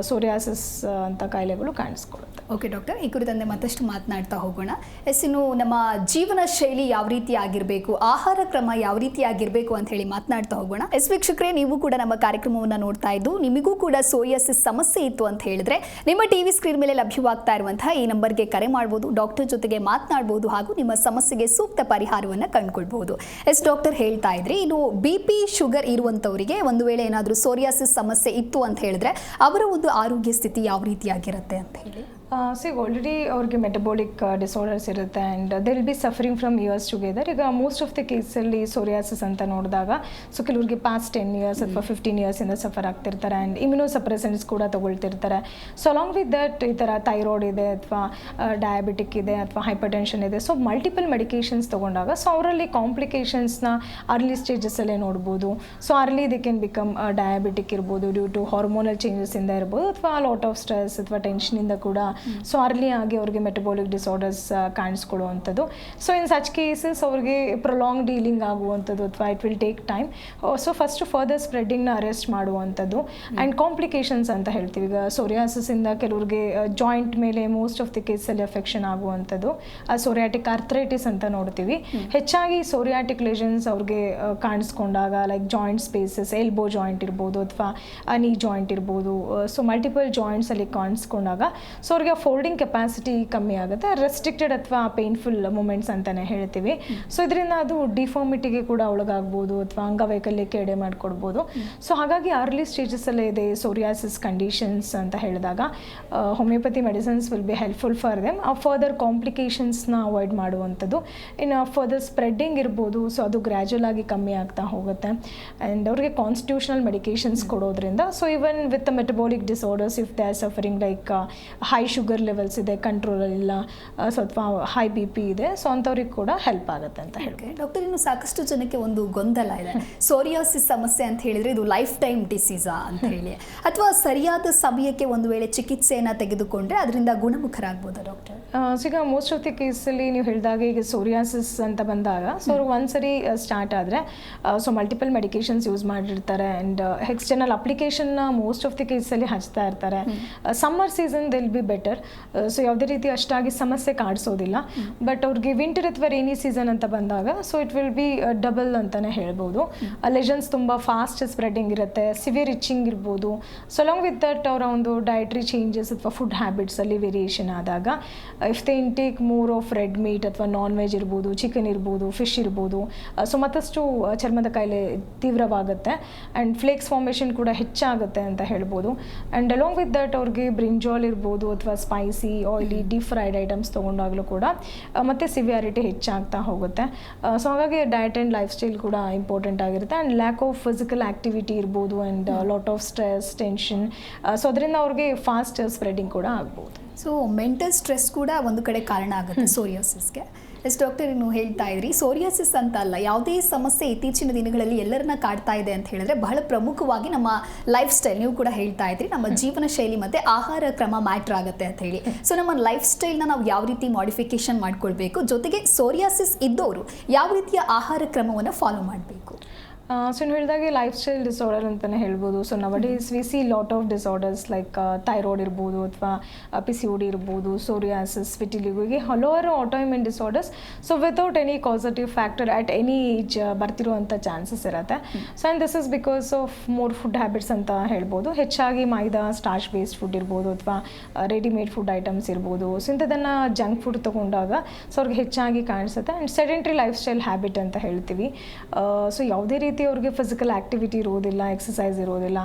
ಸೋರಿಯಾಸಿಸ್ ಅಂತ ಕಾಯಿಲೆಗಳು ಕಾಣಿಸ್ಕೊಳ್ಳುತ್ತೆ. ಓಕೆ ಡಾಕ್ಟರ್ ಈ ಕುರಿತಂತೆ ಮತ್ತಷ್ಟು ಮಾತನಾಡ್ತಾ ಹೋಗೋಣ. ಎಸ್, ಇನ್ನು ನಮ್ಮ ಜೀವನ ಶೈಲಿ ಯಾವ ರೀತಿ ಆಗಿರಬೇಕು, ಆಹಾರ ಕ್ರಮ ಯಾವ ರೀತಿ ಆಗಿರಬೇಕು ಅಂತ ಹೇಳಿ ಮಾತನಾಡ್ತಾ ಹೋಗೋಣ. ಎಸ್, ವೀಕ್ಷಕರೇ, ನೀವು ಕೂಡ ನಮ್ಮ ಕಾರ್ಯಕ್ರಮವನ್ನು ನೋಡ್ತಾ ಇದ್ದು, ನಿಮಗೂ ಕೂಡ ಸೋರಿಯಾಸಿಸ್ ಸಮಸ್ಯೆ ಇತ್ತು ಅಂತ ಹೇಳಿದ್ರೆ, ನಿಮ್ಮ ಟಿವಿ ಸ್ಕ್ರೀನ್ ಮೇಲೆ ಲಭ್ಯವಾಗ್ತಾ ಇರುವಂತಹ ಈ ನಂಬರ್ಗೆ ಕರೆ ಮಾಡಬಹುದು ಡಾಕ್ಟರ್ ಜೊತೆಗೆ ಮಾತನಾಡಬಹುದು ಹಾಗೂ ನಿಮ್ಮ ಸಮಸ್ಯೆಗೆ ಸೂಕ್ತ ಪರಿಹಾರವನ್ನು ಕಂಡುಕೊಳ್ಬಹುದು ಎಸ್ ಡಾಕ್ಟರ್ ಹೇಳ್ತಾ ಇದ್ರಿ, ಇನ್ನು ಬಿ ಪಿ ಶುಗರ್ ಇರುವಂತವರಿಗೆ ಒಂದು ವೇಳೆ ಏನಾದರೂ ಸೋರಿಯಾಸಿಸ್ ಸಮಸ್ಯೆ ಇತ್ತು ಅಂತ ಹೇಳಿದ್ರೆ, ಅವರ ಒಂದು ಆರೋಗ್ಯ ಸ್ಥಿತಿ ಯಾವ ರೀತಿಯಾಗಿರುತ್ತೆ ಅಂತ ಹೇಳಿ. ಸಿ ಆಲ್ರೆಡಿ ಅವ್ರಿಗೆ ಮೆಟಬಾಲಿಕ್ ಡಿಸಾರ್ಡರ್ಸ್ ಇರುತ್ತೆ and they will be suffering from years together ಈಗ ಮೋಸ್ಟ್ ಆಫ್ ದ ಕೇಸಲ್ಲಿ ಸೋರಿಯಾಸಿಸ್ ಅಂತ ನೋಡಿದಾಗ ಸೊ ಕೆಲವ್ರಿಗೆ ಪಾಸ್ಟ್ ಟೆನ್ ಇಯರ್ಸ್ ಅಥವಾ ಫಿಫ್ಟೀನ್ ಇಯರ್ಸಿಂದ ಸಫರ್ ಆಗ್ತಿರ್ತಾರೆ ಆ್ಯಂಡ್ ಇಮ್ಯುನೋ ಸಪ್ರೆಸೆಂಟ್ಸ್ ಕೂಡ ತೊಗೊಳ್ತಿರ್ತಾರೆ. ಸೊ ಅಲಾಂಗ್ ವಿತ್ ದಟ್ ಈ ಥರ ಥೈರಾಯ್ಡ್ ಇದೆ ಅಥವಾ ಡಯಾಬಿಟಿಕ್ ಇದೆ ಅಥವಾ ಹೈಪರ್ ಟೆನ್ಷನ್ ಇದೆ. ಸೊ ಮಲ್ಟಿಪಲ್ ಮೆಡಿಕೇಷನ್ಸ್ ತೊಗೊಂಡಾಗ ಸೊ ಅವರಲ್ಲಿ ಕಾಂಪ್ಲಿಕೇಶನ್ಸ್ನ ಅರ್ಲಿ ಸ್ಟೇಜಸ್ಸಲ್ಲೇ ನೋಡ್ಬೋದು. So early they can become diabetic ಇರ್ಬೋದು ಡ್ಯೂ ಟು ಹಾರ್ಮೋನಲ್ ಚೇಂಜಸ್ಸಿಂದ ಇರ್ಬೋದು ಅಥವಾ ಲಾಟ್ ಆಫ್ ಸ್ಟ್ರೆಸ್ ಅಥವಾ ಟೆನ್ಷನಿಂದ ಕೂಡ ಸೊ ಅರ್ಲಿ ಆಗಿ ಅವ್ರಿಗೆ ಮೆಟಬಾಲಿಕ್ ಡಿಸಾರ್ಡರ್ಸ್ ಕಾಣಿಸ್ಕೊಳ್ಳುವಂಥದ್ದು ಸೊ ಇನ್ ಸಚ್ ಕೇಸಸ್ ಅವ್ರಿಗೆ ಪ್ರೊಲಾಂಗ್ ಡೀಲಿಂಗ್ ಆಗುವಂಥದ್ದು ಅಥವಾ it will take time so first further ಸ್ಪ್ರೆಡ್ಡಿಂಗ್ನ arrest ಮಾಡುವಂಥದ್ದು. ಆ್ಯಂಡ್ ಕಾಂಪ್ಲಿಕೇಶನ್ಸ್ ಅಂತ ಹೇಳ್ತೀವಿ. ಈಗ ಸೋರಿಯಾಸಿಸಿಂದ ಕೆಲವ್ರಿಗೆ ಜಾಯಿಂಟ್ ಮೇಲೆ ಮೋಸ್ಟ್ ಆಫ್ ದಿ ಕೇಸಲ್ಲಿ ಅಫೆಕ್ಷನ್ ಆಗುವಂಥದ್ದು. ಸೋರಿಯಾಟಿಕ್ ಆರ್ಥರೈಟಿಸ್ ಅಂತ ನೋಡ್ತೀವಿ. ಹೆಚ್ಚಾಗಿ ಸೋರಿಯಾಟಿಕ್ ಲೆಷನ್ಸ್ ಅವ್ರಿಗೆ ಕಾಣಿಸ್ಕೊಂಡಾಗ like joint spaces elbow joint ಇರ್ಬೋದು ಅಥವಾ ನೀ ಜಾಯಿಂಟ್ ಇರ್ಬೋದು. ಸೊ ಮಲ್ಟಿಪಲ್ ಜಾಯಿಂಟ್ಸಲ್ಲಿ ಕಾಣಿಸ್ಕೊಂಡಾಗ ಸೊ ಅವ್ರಿಗೆ ಫೋಲ್ಡಿಂಗ್ ಕೆಪಾಸಿಟಿ ಕಮ್ಮಿ ಆಗುತ್ತೆ ರೆಸ್ಟ್ರಿಕ್ಟೆಡ್ ಅಥವಾ ಪೇನ್ಫುಲ್ ಮೂಮೆಂಟ್ಸ್ ಅಂತಲೇ ಹೇಳ್ತೀವಿ. ಸೊ ಇದರಿಂದ ಅದು ಡಿಫಾರ್ಮಿಟಿಗೆ ಕೂಡ ಒಳಗಾಗ್ಬೋದು ಅಥವಾ ಅಂಗವೈಕಲ್ಯಕ್ಕೆ ಎಡೆ ಮಾಡಿಕೊಡ್ಬೋದು. ಸೊ ಹಾಗಾಗಿ ಅರ್ಲಿ ಸ್ಟೇಜಸಲ್ಲೇ ಇದೆ ಸೋರಿಯಾಸಿಸ್ ಕಂಡೀಷನ್ಸ್ ಅಂತ ಹೇಳಿದಾಗ homeopathy medicines will be helpful for them further ಕಾಂಪ್ಲಿಕೇಶನ್ಸ್ನ avoid ಮಾಡುವಂಥದ್ದು. ಇನ್ನು ಫರ್ದರ್ ಸ್ಪ್ರೆಡ್ಡಿಂಗ್ ಇರ್ಬೋದು ಸೊ ಅದು ಗ್ರ್ಯಾಜುವಲ್ ಆಗಿ ಕಮ್ಮಿ ಆಗ್ತಾ ಹೋಗುತ್ತೆ. ಆ್ಯಂಡ್ ಅವ್ರಿಗೆ ಕಾನ್ಸ್ಟಿಟ್ಯೂಷನಲ್ ಮೆಡಿಕೇಷನ್ಸ್ ಕೊಡೋದ್ರಿಂದ so even with metabolic disorders if they are suffering like high sugar levels ಇದೆ ಕಂಟ್ರೋಲಲ್ಲಿಲ್ಲ ಇಲ್ಲ ಅಥವಾ ಹೈ ಬಿ ಪಿ ಇದೆ ಸೊ ಅಂಥವ್ರಿಗೆ ಕೂಡ ಹೆಲ್ಪ್ ಆಗುತ್ತೆ ಅಂತ ಹೇಳಿ ಡಾಕ್ಟರ್ ಇನ್ನು ಸಾಕಷ್ಟು ಜನಕ್ಕೆ ಒಂದು ಗೊಂದಲ ಇದೆ. ಸೋರಿಯಾಸಿಸ್ ಸಮಸ್ಯೆ ಅಂತ ಹೇಳಿದ್ರೆ ಇದು ಲೈಫ್ ಟೈಮ್ ಡಿಸೀಸಾ ಅಂತ ಹೇಳಿ. ಅಥವಾ ಸರಿಯಾದ ಸಮಯಕ್ಕೆ ಒಂದು ವೇಳೆ ಚಿಕಿತ್ಸೆಯನ್ನು ತೆಗೆದುಕೊಂಡ್ರೆ ಅದರಿಂದ ಗುಣಮುಖರಾಗ್ಬೋದಾ ಡಾಕ್ಟರ್ ಸಿಗ ಈಗ ಮೋಸ್ಟ್ ಆಫ್ ದಿ ಕೇಸಲ್ಲಿ ನೀವು ಹೇಳಿದಾಗ ಈಗ ಸೋರಿಯಾಸಿಸ್ ಅಂತ ಬಂದಾಗ ಸೊ ಅವ್ರಿಗೆ ಒಂದ್ಸರಿ ಸ್ಟಾರ್ಟ್ ಆದರೆ ಸೊ ಮಲ್ಟಿಪಲ್ ಮೆಡಿಕೇಶನ್ಸ್ ಯೂಸ್ ಮಾಡಿರ್ತಾರೆ ಆ್ಯಂಡ್ ಎಕ್ಸ್ಟರ್ನಲ್ ಅಪ್ಲಿಕೇಶನ್ನ ಮೋಸ್ಟ್ ಆಫ್ ದಿ ಕೇಸಲ್ಲಿ ಹಚ್ತಾ ಇರ್ತಾರೆ. Summer season they'll be better so ಯಾವುದೇ ರೀತಿ ಅಷ್ಟಾಗಿ ಸಮಸ್ಯೆ ಕಾಡಿಸೋದಿಲ್ಲ. ಬಟ್ ಅವ್ರಿಗೆ ವಿಂಟರ್ ಅಥವಾ ರೇನಿ ಸೀಸನ್ ಅಂತ ಬಂದಾಗ so it will be double ಅಂತಲೇ ಹೇಳ್ಬೋದು. ಲೆಜನ್ಸ್ ತುಂಬ ಫಾಸ್ಟ್ ಸ್ಪ್ರೆಡಿಂಗ್ ಇರುತ್ತೆ ಸಿವಿಯರ್ ಇಚ್ಚಿಂಗ್ ಇರ್ಬೋದು. ಸೊ ಅಲಾಂಗ್ ವಿತ್ ದಟ್ ಅವರ ಒಂದು ಡಯಟ್ರಿ ಚೇಂಜಸ್ ಅಥವಾ ಫುಡ್ ಹ್ಯಾಬಿಟ್ಸಲ್ಲಿ ವೇರಿಯೇಷನ್ ಆದಾಗ if they intake more of red meat ಅಥವಾ ನಾನ್ ವೆಜ್ ಇರ್ಬೋದು ಚಿಕನ್ ಇರ್ಬೋದು ಫಿಶ್ ಇರ್ಬೋದು ಸೊ ಮತ್ತಷ್ಟು ಚರ್ಮದ ಕಾಯಿಲೆ ತೀವ್ರವಾಗುತ್ತೆ. ಆ್ಯಂಡ್ ಫ್ಲೇಕ್ಸ್ ಫಾರ್ಮೇಷನ್ ಕೂಡ ಹೆಚ್ಚಾಗುತ್ತೆ ಅಂತ ಹೇಳ್ಬೋದು. ಆ್ಯಂಡ್ ಅಲಾಂಗ್ ವಿತ್ ದಟ್ ಅವ್ರಿಗೆ ಬ್ರಿಂಜಾಲ್ ಇರ್ಬೋದು ಅಥವಾ spicy oily deep fried items ತೊಗೊಂಡಾಗಲೂ ಕೂಡ ಮತ್ತೆ ಸಿವಿಯಾರಿಟಿ ಹೆಚ್ಚಾಗ್ತಾ ಹೋಗುತ್ತೆ. ಸೊ ಹಾಗಾಗಿ ಡಯಟ್ ಆ್ಯಂಡ್ ಲೈಫ್ ಸ್ಟೈಲ್ ಕೂಡ ಇಂಪಾರ್ಟೆಂಟ್ ಆಗಿರುತ್ತೆ. And lack of physical activity ಇರ್ಬೋದು and lot of stress tension so ಅದರಿಂದ ಅವ್ರಿಗೆ ಫಾಸ್ಟ್ ಸ್ಪ್ರೆಡಿಂಗ್ ಕೂಡ ಆಗ್ಬೋದು. ಸೊ ಮೆಂಟಲ್ ಸ್ಟ್ರೆಸ್ ಕೂಡ ಒಂದು ಕಡೆ ಕಾರಣ ಆಗುತ್ತೆ ಸೋರಿಯಾಸಿಸ್ಗೆ ಎಸ್ ಡಾಕ್ಟರ್ ಇನ್ನು ಹೇಳ್ತಾ ಇದ್ರಿ ಸೋರಿಯಾಸಿಸ್ ಅಂತ ಅಲ್ಲ ಯಾವುದೇ ಸಮಸ್ಯೆ ಇತ್ತೀಚಿನ ದಿನಗಳಲ್ಲಿ ಎಲ್ಲರನ್ನ ಕಾಡ್ತಾ ಇದೆ ಅಂತ ಹೇಳಿದ್ರೆ ಬಹಳ ಪ್ರಮುಖವಾಗಿ ನಮ್ಮ ಲೈಫ್ ಸ್ಟೈಲ್ ನೀವು ಕೂಡ ಹೇಳ್ತಾ ಇದ್ರಿ ನಮ್ಮ ಜೀವನ ಶೈಲಿ ಮತ್ತೆ ಆಹಾರ ಕ್ರಮ ಮ್ಯಾಟ್ರ್ ಆಗುತ್ತೆ ಅಂತ ಹೇಳಿ. ಸೊ ನಮ್ಮ ಲೈಫ್ ಸ್ಟೈಲ್ನ ನಾವು ಯಾವ ರೀತಿ ಮಾಡಿಫಿಕೇಶನ್ ಮಾಡ್ಕೊಳ್ಬೇಕು ಜೊತೆಗೆ ಸೋರಿಯಾಸಿಸ್ ಇದ್ದವರು ಯಾವ ರೀತಿಯ ಆಹಾರ ಕ್ರಮವನ್ನು ಫಾಲೋ ಮಾಡಬೇಕು? ಸೊ ನೀವು ಹೇಳಿದಾಗೆ ಲೈಫ್ ಸ್ಟೈಲ್ ಡಿಸಾರ್ಡರ್ ಅಂತಲೇ ಹೇಳ್ಬೋದು so nowadays we see lot of disorders like thyroid ಇರ್ಬೋದು ಅಥವಾ ಪಿ ಸಿ ಡಿ ಇರ್ಬೋದು ಸೋರಿಯಾಸಿಸ್ ಫಿಟಿಲಿಗು ಹೀಗೆ ಹಲವಾರು autoimmune disorders so without any causative factor at any age ಬರ್ತಿರುವಂಥ chances ಇರುತ್ತೆ. So and this is because of more food habits ಅಂತ ಹೇಳ್ಬೋದು. ಹೆಚ್ಚಾಗಿ maida starch based food ಇರ್ಬೋದು ಅಥವಾ ರೆಡಿಮೇಡ್ ಫುಡ್ ಐಟಮ್ಸ್ ಇರ್ಬೋದು. ಸೊ ಇಂಥದನ್ನು ಜಂಕ್ ಫುಡ್ ತೊಗೊಂಡಾಗ ಸೊ ಅವ್ರಿಗೆ ಹೆಚ್ಚಾಗಿ ಕಾಣಿಸುತ್ತೆ. And sedentary life style habit ಅಂತ ಹೇಳ್ತೀವಿ. ಸೊ ಯಾವುದೇ ರೀತಿ ಅವ್ರಿಗೆ ಫಿಸಿಕಲ್ ಆ್ಯಕ್ಟಿವಿಟಿ ಇರೋದಿಲ್ಲ ಎಕ್ಸಸೈಸ್ ಇರೋದಿಲ್ಲ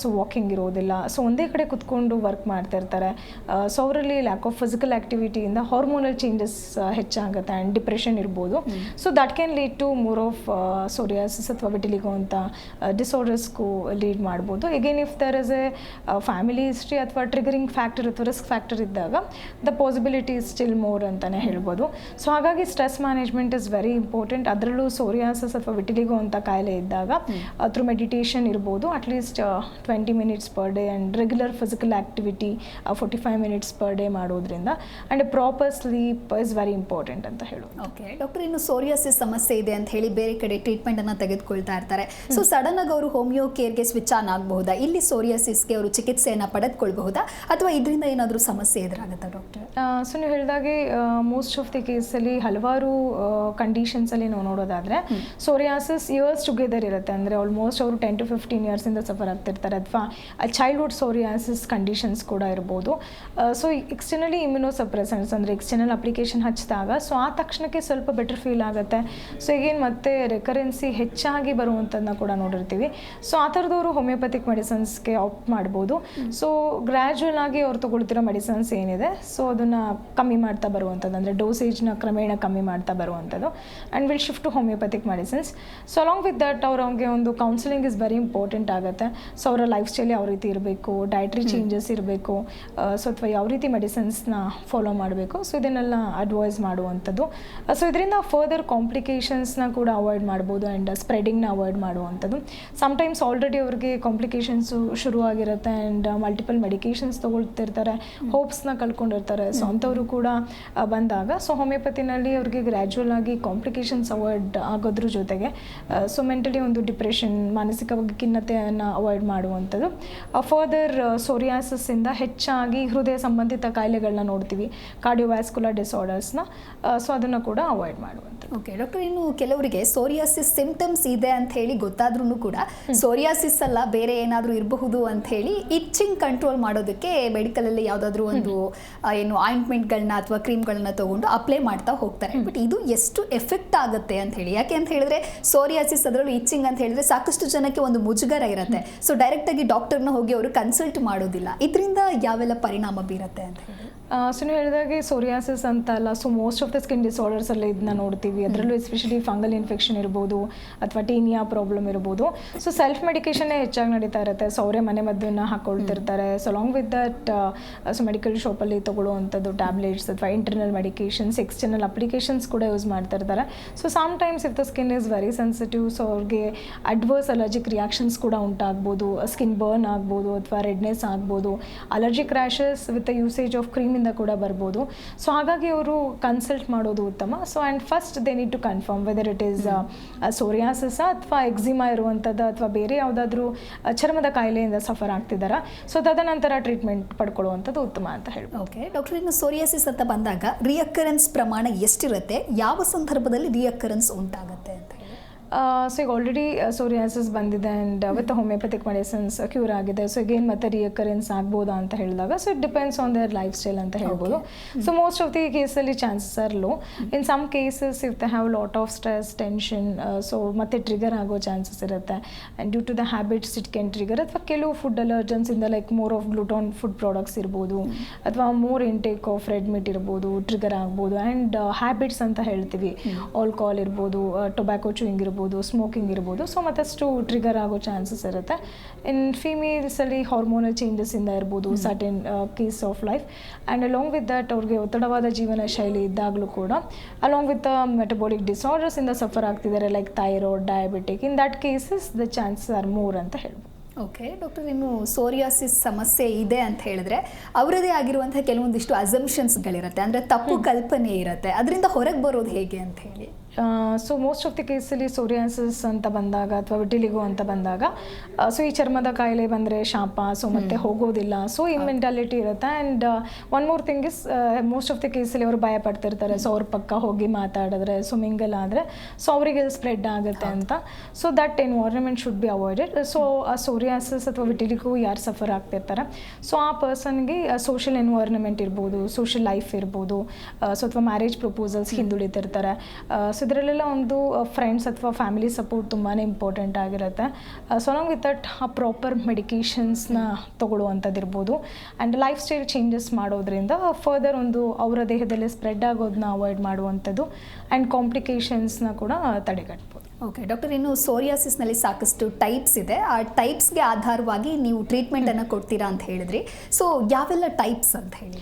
ಸೊ ವಾಕಿಂಗ್ ಇರೋದಿಲ್ಲ ಸೊ ಒಂದೇ ಕಡೆ ಕುತ್ಕೊಂಡು ವರ್ಕ್ ಮಾಡ್ತಾ ಇರ್ತಾರೆ. ಸೊ ಅವರಲ್ಲಿ ಲ್ಯಾಕ್ ಆಫ್ ಫಿಸಿಕಲ್ ಆ್ಯಕ್ಟಿವಿಟಿಯಿಂದ ಹಾರ್ಮೋನಲ್ ಚೇಂಜಸ್ ಹೆಚ್ಚಾಗುತ್ತೆ ಆ್ಯಂಡ್ ಡಿಪ್ರೆಷನ್ ಇರ್ಬೋದು. So that can lead to more of psoriasis ಅಥವಾ ವಿಟಿಲಿಗೋ ಅಂತ ಡಿಸಾರ್ಡರ್ಸ್ಗೂ ಲೀಡ್ ಮಾಡ್ಬೋದು. Again if there is a family history ಅಥವಾ ಟ್ರಿಗರಿಂಗ್ ಫ್ಯಾಕ್ಟರ್ ಅಥವಾ ರಿಸ್ಕ್ ಫ್ಯಾಕ್ಟರ್ ಇದ್ದಾಗ the possibility is still more ಅಂತಲೇ ಹೇಳ್ಬೋದು. ಸೊ ಹಾಗಾಗಿ stress management is very important ಅದರಲ್ಲೂ ಸೋರಿಯಾಸಿಸ್ ಅಥವಾ ವಿಟಿಲಿಗೋ ಅಂತ ಕಾಯಿಲೆ ಇದ್ದಾಗ ಥ್ರೂ ಮೆಡಿಟೇಷನ್ ಇರ್ಬೋದು. At least twenty minutes per day and regular physical activity forty five minutes per day ಮಾಡೋದ್ರಿಂದ. And proper sleep is very important ಅಂತ ಹೇಳೋದು. ಓಕೆ ಡಾಕ್ಟರ್ ಇನ್ನು ಸೋರಿಯಾಸಿಸ್ ಸಮಸ್ಯೆ ಇದೆ ಅಂತ ಹೇಳಿ ಬೇರೆ ಕಡೆ ಟ್ರೀಟ್ಮೆಂಟ್ ಅನ್ನ ತೆಗೆದುಕೊಳ್ತಾ ಇರ್ತಾರೆ. ಸೊ ಸಡನ್ ಆಗಿ ಅವರು ಹೋಮಿಯೋ ಕೇರ್ಗೆ ಸ್ವಿಚ್ ಆನ್ ಆಗಬಹುದಾ? ಇಲ್ಲಿ ಸೋರಿಯಾಸಿಸ್ಗೆ ಅವರು ಚಿಕಿತ್ಸೆಯನ್ನು ಪಡೆದುಕೊಳ್ಬಹುದಾ? ಅಥವಾ ಇದರಿಂದ ಏನಾದರೂ ಸಮಸ್ಯೆ ಎದುರಾಗುತ್ತಾ ಡಾಕ್ಟರ್ ಸೊ ನೀವು ಹೇಳಿದಾಗೆ ಮೋಸ್ಟ್ ಆಫ್ ದಿ ಕೇಸಲ್ಲಿ ಹಲವಾರು ಕಂಡೀಷನ್ಸಲ್ಲಿ ನಾವು ನೋಡೋದಾದರೆ ಸೋರಿಯಾಸಿಸ್ ಇಯರ್ಸ್ ಟುಗೆದರ್ ಇರುತ್ತೆ. ಅಂದರೆ ಆಲ್ಮೋಸ್ಟ್ ಅವರು ಟೆನ್ ಟು ಫಿಫ್ಟೀನ್ ಇಯರ್ಸಿಂದ ಸಫರ್ ಆಗ್ತಿರ್ತಾರೆ. ಅಥವಾ ಚೈಲ್ಡ್ಹುಡ್ ಸೋರಿಯಾಸಿಸ್ ಕಂಡೀಷನ್ಸ್ ಕೂಡ ಇರ್ಬೋದು. ಸೊ ಎಕ್ಸ್ಟರ್ನಲಿ ಇಮ್ಯುನೋಸಪ್ರೆಸೆಂಟ್ಸ್ ಅಂದರೆ ಎಕ್ಸ್ಟರ್ನಲ್ ಅಪ್ಲಿಕೇಶನ್ ಹಚ್ಚಿದಾಗ ಸೊ ಆ ತಕ್ಷಣಕ್ಕೆ ಸ್ವಲ್ಪ ಬೆಟರ್ ಫೀಲ್ ಆಗುತ್ತೆ. ಸೊ ಈಗೇನು ಮತ್ತೆ ರೆಕರೆನ್ಸಿ ಹೆಚ್ಚಾಗಿ ಬರುವಂಥದ್ದನ್ನ ಕೂಡ ನೋಡಿರ್ತೀವಿ. ಸೊ ಆ ಥರದವರು ಹೋಮಿಯೋಪತಿಕ್ ಮೆಡಿಸನ್ಸ್ಗೆ ಆಪ್ಟ್ ಮಾಡ್ಬೋದು. ಸೊ ಗ್ರ್ಯಾಜುವಲ್ ಆಗಿ ಅವ್ರು ತೊಗೊಳ್ತಿರೋ ಮೆಡಿಸನ್ಸ್ ಏನಿದೆ ಸೊ ಅದನ್ನು ಕಮ್ಮಿ ಮಾಡ್ತಾ ಬರುವಂಥದ್ದು. ಅಂದರೆ ಡೋಸೇಜ್ನ ಕ್ರಮೇಣ ಕಮ್ಮಿ ಮಾಡ್ತಾ ಬರುವಂಥದ್ದು. And will shift to homeopathic medicines so along with that ಅವ್ರು ಅವ್ರಿಗೆ ಒಂದು ಕೌನ್ಸಿಲಿಂಗ್ ಇಸ್ ವೆರಿ ಇಂಪಾರ್ಟೆಂಟ್ ಆಗುತ್ತೆ. ಸೊ ಅವರ ಲೈಫ್ ಸ್ಟೈಲ್ ಯಾವ ರೀತಿ ಇರಬೇಕು ಡಯಟ್ರಿ ಚೇಂಜಸ್ ಇರಬೇಕು ಸೊ ಅಥವಾ ಯಾವ ರೀತಿ ಮೆಡಿಸಿನ್ಸ್ನ ಫಾಲೋ ಮಾಡಬೇಕು ಸೊ ಇದನ್ನೆಲ್ಲ ಅಡ್ವೈಸ್ ಮಾಡುವಂಥದ್ದು. ಸೊ ಇದರಿಂದ ಫರ್ದರ್ ಕಾಂಪ್ಲಿಕೇಶನ್ಸ್ನ ಕೂಡ ಅವಾಯ್ಡ್ ಮಾಡ್ಬೋದು ಆ್ಯಂಡ್ ಸ್ಪ್ರೆಡಿಂಗ್ನ ಅವಾಯ್ಡ್ ಮಾಡುವಂಥದ್ದು. ಸಮ್ಟೈಮ್ಸ್ ಆಲ್ರೆಡಿ ಅವ್ರಿಗೆ ಕಾಂಪ್ಲಿಕೇಶನ್ಸು ಶುರುವಾಗಿರುತ್ತೆ ಆ್ಯಂಡ್ ಮಲ್ಟಿಪಲ್ ಮೆಡಿಕೇಶನ್ಸ್ ತೊಗೊಳ್ತಿರ್ತಾರೆ ಹೋಪ್ಸ್ನ ಕಳ್ಕೊಂಡಿರ್ತಾರೆ. ಸೊ ಅಂಥವರು ಕೂಡ ಬಂದಾಗ ಸೊ ಹೋಮಿಯೋಪತಿನಲ್ಲಿ ಅವ್ರಿಗೆ ಗ್ರ್ಯಾಜುವಲ್ ಆಗಿ ಕಾಂಪ್ಲಿಕೇಶನ್ಸ್ ಅವಾಯ್ಡ್ ಆಗೋದ್ರ ಜೊತೆಗೆ ಸೊ ಮೆಂಟಲಿ ಒಂದು ಡಿಪ್ರೆಷನ್ ಮಾನಸಿಕವಾಗಿ ಖಿನ್ನತೆಯನ್ನು ಅವಾಯ್ಡ್ ಮಾಡುವಂಥದ್ದು. ಫರ್ದರ್ ಸೋರಿಯಾಸಿಸ್ಸಿಂದ ಹೆಚ್ಚಾಗಿ ಹೃದಯ ಸಂಬಂಧಿತ ಕಾಯಿಲೆಗಳನ್ನ ನೋಡ್ತೀವಿ ಕಾರ್ಡಿಯೋವ್ಯಾಸ್ಕುಲರ್ ಡಿಸಾರ್ಡರ್ಸ್ನ ಸೊ ಅದನ್ನು ಕೂಡ ಅವಾಯ್ಡ್ ಮಾಡುವಂಥದ್ದು. ಓಕೆ ಡಾಕ್ಟರ್ ಇನ್ನು ಕೆಲವರಿಗೆ ಸೋರಿಯಾಸಿಸ್ ಸಿಂಪ್ಟಮ್ಸ್ ಇದೆ ಅಂತ ಹೇಳಿ ಗೊತ್ತಾದ್ರೂ ಕೂಡ ಸೋರಿಯಾಸಿಸ್ ಅಲ್ಲ ಬೇರೆ ಏನಾದರೂ ಇರಬಹುದು ಅಂತ ಹೇಳಿ ಇಚ್ಚಿಂಗ್ ಕಂಟ್ರೋಲ್ ಮಾಡೋದಕ್ಕೆ ಮೆಡಿಕಲ್ ಅಲ್ಲಿ ಯಾವುದಾದ್ರೂ ಒಂದು ಏನು ಆಯಿಂಟ್ಮೆಂಟ್ಗಳನ್ನ ಅಥವಾ ಕ್ರೀಮ್ಗಳನ್ನ ತಗೊಂಡು ಅಪ್ಲೈ ಮಾಡ್ತಾ ಹೋಗ್ತಾರೆ. ಬಟ್ ಇದು ಎಷ್ಟು ಎಫೆಕ್ಟ್ ಆಗುತ್ತೆ ಅಂತ ಹೇಳಿ. ಯಾಕೆ ಅಂತ ಹೇಳಿದ್ರೆ ಸೋರಿಯಾಸಿಸ್ ಅದರಲ್ಲೂ ಇಚ್ಚಿಂಗ್ ಅಂತ ಹೇಳಿದ್ರೆ ಸಾಕಷ್ಟು ಜನಕ್ಕೆ ಒಂದು ಮುಜುಗರ ಇರುತ್ತೆ. ಸೊ ಡೈರೆಕ್ಟ್ ಆಗಿ ಡಾಕ್ಟರ್ನ ಹೋಗಿ ಅವರು ಕನ್ಸಲ್ಟ್ ಮಾಡೋದಿಲ್ಲ. ಇದರಿಂದ ಯಾವೆಲ್ಲ ಪರಿಣಾಮ ಬೀರುತ್ತೆ ಅಂತ ಸೊ ನೀವು ಹೇಳಿದಾಗೆ ಸೋರಿಯಾಸಿಸ್ ಅಂತ ಅಲ್ಲ so most of the skin disorders ಅಲ್ಲಿ ಇದನ್ನ ನೋಡ್ತೀವಿ. ಅದರಲ್ಲೂ ಎಸ್ಪೆಷಲಿ ಫಂಗಲ್ ಇನ್ಫೆಕ್ಷನ್ ಇರ್ಬೋದು ಅಥವಾ ಟೀನಿಯಾ ಪ್ರಾಬ್ಲಮ್ ಇರ್ಬೋದು. ಸೊ ಸೆಲ್ಫ್ ಮೆಡಿಕೇಶನ್ನೇ ಹೆಚ್ಚಾಗಿ ನಡೀತಾ ಇರುತ್ತೆ. ಸೊ ಅವರೇ ಮನೆ ಮದ್ದನ್ನ ಹಾಕೊಳ್ತಿರ್ತಾರೆ. So long with that so medical ಶಾಪಲ್ಲಿ ತೊಗೊಳ್ಳುವಂಥದ್ದು ಟ್ಯಾಬ್ಲೆಟ್ಸ್ ಅಥವಾ ಇಂಟರ್ನಲ್ ಮೆಡಿಕೇಶನ್ಸ್ ಎಕ್ಸ್ಟರ್ನಲ್ ಅಪ್ಲಿಕೇಶನ್ಸ್ ಕೂಡ ಯೂಸ್ ಮಾಡ್ತಾ ಇರ್ತಾರೆ. So sometimes if the skin is very sensitive so ಅವ್ರಿಗೆ ಅಡ್ವರ್ಸ್ ಅಲರ್ಜಿಕ್ ರಿಯಾಕ್ಷನ್ಸ್ ಕೂಡ ಉಂಟಾಗ್ಬೋದು. ಸ್ಕಿನ್ ಬರ್ನ್ ಆಗ್ಬೋದು ಅಥವಾ ರೆಡ್ನೆಸ್ ಆಗ್ಬೋದು. Allergic rashes with the usage of ಕ್ರೀಮಿಂದ ಕೂಡ ಬರ್ಬೋದು. ಸೊ ಹಾಗಾಗಿ ಅವರು ಕನ್ಸಲ್ಟ್ ಮಾಡೋದು ಉತ್ತಮ. So and first they need to confirm whether it is psoriasis ಅಥವಾ ಎಕ್ಸಿಮಾ ಇರುವಂಥದ್ದು ಅಥವಾ ಬೇರೆ ಯಾವುದಾದ್ರೂ ಚರ್ಮದ ಕಾಯಿಲೆಯಿಂದ ಸಫರ್ ಆಗ್ತಿದ್ದಾರಾ ಸೊ ತದನಂತರ ಟ್ರೀಟ್ಮೆಂಟ್ ಪಡ್ಕೊಳ್ಳುವಂಥದ್ದು ಉತ್ತಮ ಅಂತ ಹೇಳ್ಬೋದು. ಓಕೆ ಡಾಕ್ಟರ್ ಇನ್ನು ಸೋರಿಯಾಸಿಸ್ ಅಂತ ಬಂದಾಗ ರಿಯಕ್ಕರೆನ್ಸ್ ಪ್ರಮಾಣ ಎಷ್ಟಿರುತ್ತೆ? ಯಾವ ಸಂದರ್ಭದಲ್ಲಿ ರಿಯಕ್ಕರೆನ್ಸ್ ಉಂಟಾಗುತ್ತೆ ಅಂತ? ಸೊ ಈಗ ಆಲ್ರೆಡಿ ಸೋರಿಯಾಸಿಸ್ ಬಂದಿದೆ and with homeopathic medicines cure ಆಗಿದೆ. ಸೊ ಈಗೇನು ಮತ್ತೆ ರಿಯಕರೆನ್ಸ್ ಆಗ್ಬೋದಾ ಅಂತ ಹೇಳಿದಾಗ so it depends on their lifestyle ಅಂತ ಹೇಳ್ಬೋದು. ಸೊ ಮೋಸ್ಟ್ ಆಫ್ ದಿ ಕೇಸಲ್ಲಿ chances are low in some cases if they have lot of stress tension so ಮತ್ತೆ ಟ್ರಿಗರ್ ಆಗೋ ಚಾನ್ಸಸ್ ಇರುತ್ತೆ. And due to the habits it can trigger ಅಥವಾ ಕೆಲವು food ಅಲರ್ಜನ್ಸಿಂದ like more of gluten food products ಇರ್ಬೋದು. ಅಥವಾ more intake of red meat ಇರ್ಬೋದು trigger ಆಗ್ಬೋದು. And habits ಅಂತ ಹೇಳ್ತೀವಿ. ಆಲ್ಕೋಹಾಲ್ ಇರ್ಬೋದು ಟೊಬ್ಯಾಕೋ ಚೂಯಿಂಗ್ ಇರ್ಬೋದು ಸ್ಮೋಕಿಂಗ್ ಇರ್ಬೋದು. ಸೊ ಮತ್ತಷ್ಟು ಟ್ರಿಗರ್ ಆಗೋ ಚಾನ್ಸಸ್ ಇರುತ್ತೆ. ಇನ್ ಫೀಮೇಲ್ಸಲ್ಲಿ ಹಾರ್ಮೋನಲ್ ಚೇಂಜಸ್ಸಿಂದ ಇರ್ಬೋದು certain case of life and along with that ಅವ್ರಿಗೆ ಒತ್ತಡವಾದ ಜೀವನ ಶೈಲಿ ಇದ್ದಾಗಲೂ ಕೂಡ ಅಲಾಂಗ್ ವಿತ್ ಮೆಟಬಾಲಿಕ್ ಡಿಸಾರ್ಡರ್ಸಿಂದ ಸಫರ್ ಆಗ್ತಿದ್ದಾರೆ like thyroid diabetic in that cases the chances are more ಅಂತ ಹೇಳ್ಬೋದು. ಓಕೆ ಡಾಕ್ಟರ್ ಇನ್ನು ಸೋರಿಯಾಸಿಸ್ ಸಮಸ್ಯೆ ಇದೆ ಅಂತ ಹೇಳಿದ್ರೆ ಅವರದೇ ಆಗಿರುವಂತಹ ಕೆಲವೊಂದಿಷ್ಟು ಅಸಂಪ್ಷನ್ಸ್ಗಳಿರುತ್ತೆ ಅಂದರೆ ತಪ್ಪು ಕಲ್ಪನೆ ಇರುತ್ತೆ. ಅದರಿಂದ ಹೊರಗೆ ಬರೋದು ಹೇಗೆ ಅಂತ ಹೇಳಿ? ಸೊ ಮೋಸ್ಟ್ ಆಫ್ ದಿ ಕೇಸಲ್ಲಿ ಸೋರಿಯಾಸಿಸ್ ಅಂತ ಬಂದಾಗ ಅಥವಾ ವಿಟಿಲಿಗೋ ಅಂತ ಬಂದಾಗ ಸೊ ಈ ಚರ್ಮದ ಕಾಯಿಲೆ ಬಂದರೆ ಶಾಪ ಸೊ ಮತ್ತೆ ಹೋಗೋದಿಲ್ಲ. ಸೊ ಈ ಮೆಂಟಾಲಿಟಿ ಇರುತ್ತೆ. And one more thing is most of the ಕೇಸಲ್ಲಿ ಅವರು ಭಯ ಪಡ್ತಿರ್ತಾರೆ ಸೊ ಅವ್ರ ಪಕ್ಕ ಹೋಗಿ ಮಾತಾಡಿದ್ರೆ ಸೊ ಮಿಂಗಲ್ ಆದರೆ ಸೊ ಅವರಿಗೆ ಸ್ಪ್ರೆಡ್ ಆಗುತ್ತೆ ಅಂತ. So that environment should be avoided so ಆ ಸೋರಿಯಾಸಿಸ್ ಅಥವಾ ವಿಟಿಲಿಗೂ ಯಾರು ಸಫರ್ ಆಗ್ತಿರ್ತಾರೆ? ಸೊ ಆ ಪರ್ಸನ್ಗೆ ಸೋಷಿಯಲ್ ಎನ್ವೈರ್ನ್ಮೆಂಟ್ ಇರ್ಬೋದು ಸೋಷಿಯಲ್ ಲೈಫ್ ಇರ್ಬೋದು ಸೊ ಅಥವಾ ಮ್ಯಾರೇಜ್ ಪ್ರಪೋಸಲ್ಸ್ ಹಿಂದುಳಿತಿರ್ತಾರೆ. ಸೊ ಇದರಲ್ಲೆಲ್ಲ ಒಂದು ಫ್ರೆಂಡ್ಸ್ ಅಥವಾ ಫ್ಯಾಮಿಲಿ ಸಪೋರ್ಟ್ ತುಂಬಾ ಇಂಪಾರ್ಟೆಂಟ್ ಆಗಿರುತ್ತೆ. ಸೊ ನಂಗೆ ವಿತ್ ದಟ್ ಆ ಪ್ರಾಪರ್ ಮೆಡಿಕೇಷನ್ಸ್ನ ತೊಗೊಳ್ಳುವಂಥದ್ದು ಇರ್ಬೋದು ಆ್ಯಂಡ್ ಲೈಫ್ ಸ್ಟೈಲ್ ಚೇಂಜಸ್ ಮಾಡೋದ್ರಿಂದ ಫರ್ದರ್ ಒಂದು ಅವರ ದೇಹದಲ್ಲಿ ಸ್ಪ್ರೆಡ್ ಆಗೋದನ್ನ ಅವಾಯ್ಡ್ ಮಾಡುವಂಥದ್ದು ಆ್ಯಂಡ್ ಕಾಂಪ್ಲಿಕೇಶನ್ಸ್ನ ಕೂಡ ತಡೆಗಟ್ಬೋದು. ಓಕೆ ಡಾಕ್ಟರ್ ಇನ್ನು ಸೋರಿಯಾಸಿಸ್ನಲ್ಲಿ ಸಾಕಷ್ಟು ಟೈಪ್ಸ್ ಇದೆ. ಆ ಟೈಪ್ಸ್ಗೆ ಆಧಾರವಾಗಿ ನೀವು ಟ್ರೀಟ್ಮೆಂಟನ್ನು ಕೊಡ್ತೀರಾ ಅಂತ ಹೇಳಿದ್ರಿ. ಸೊ ಯಾವೆಲ್ಲ ಟೈಪ್ಸ್ ಅಂತ ಹೇಳಿ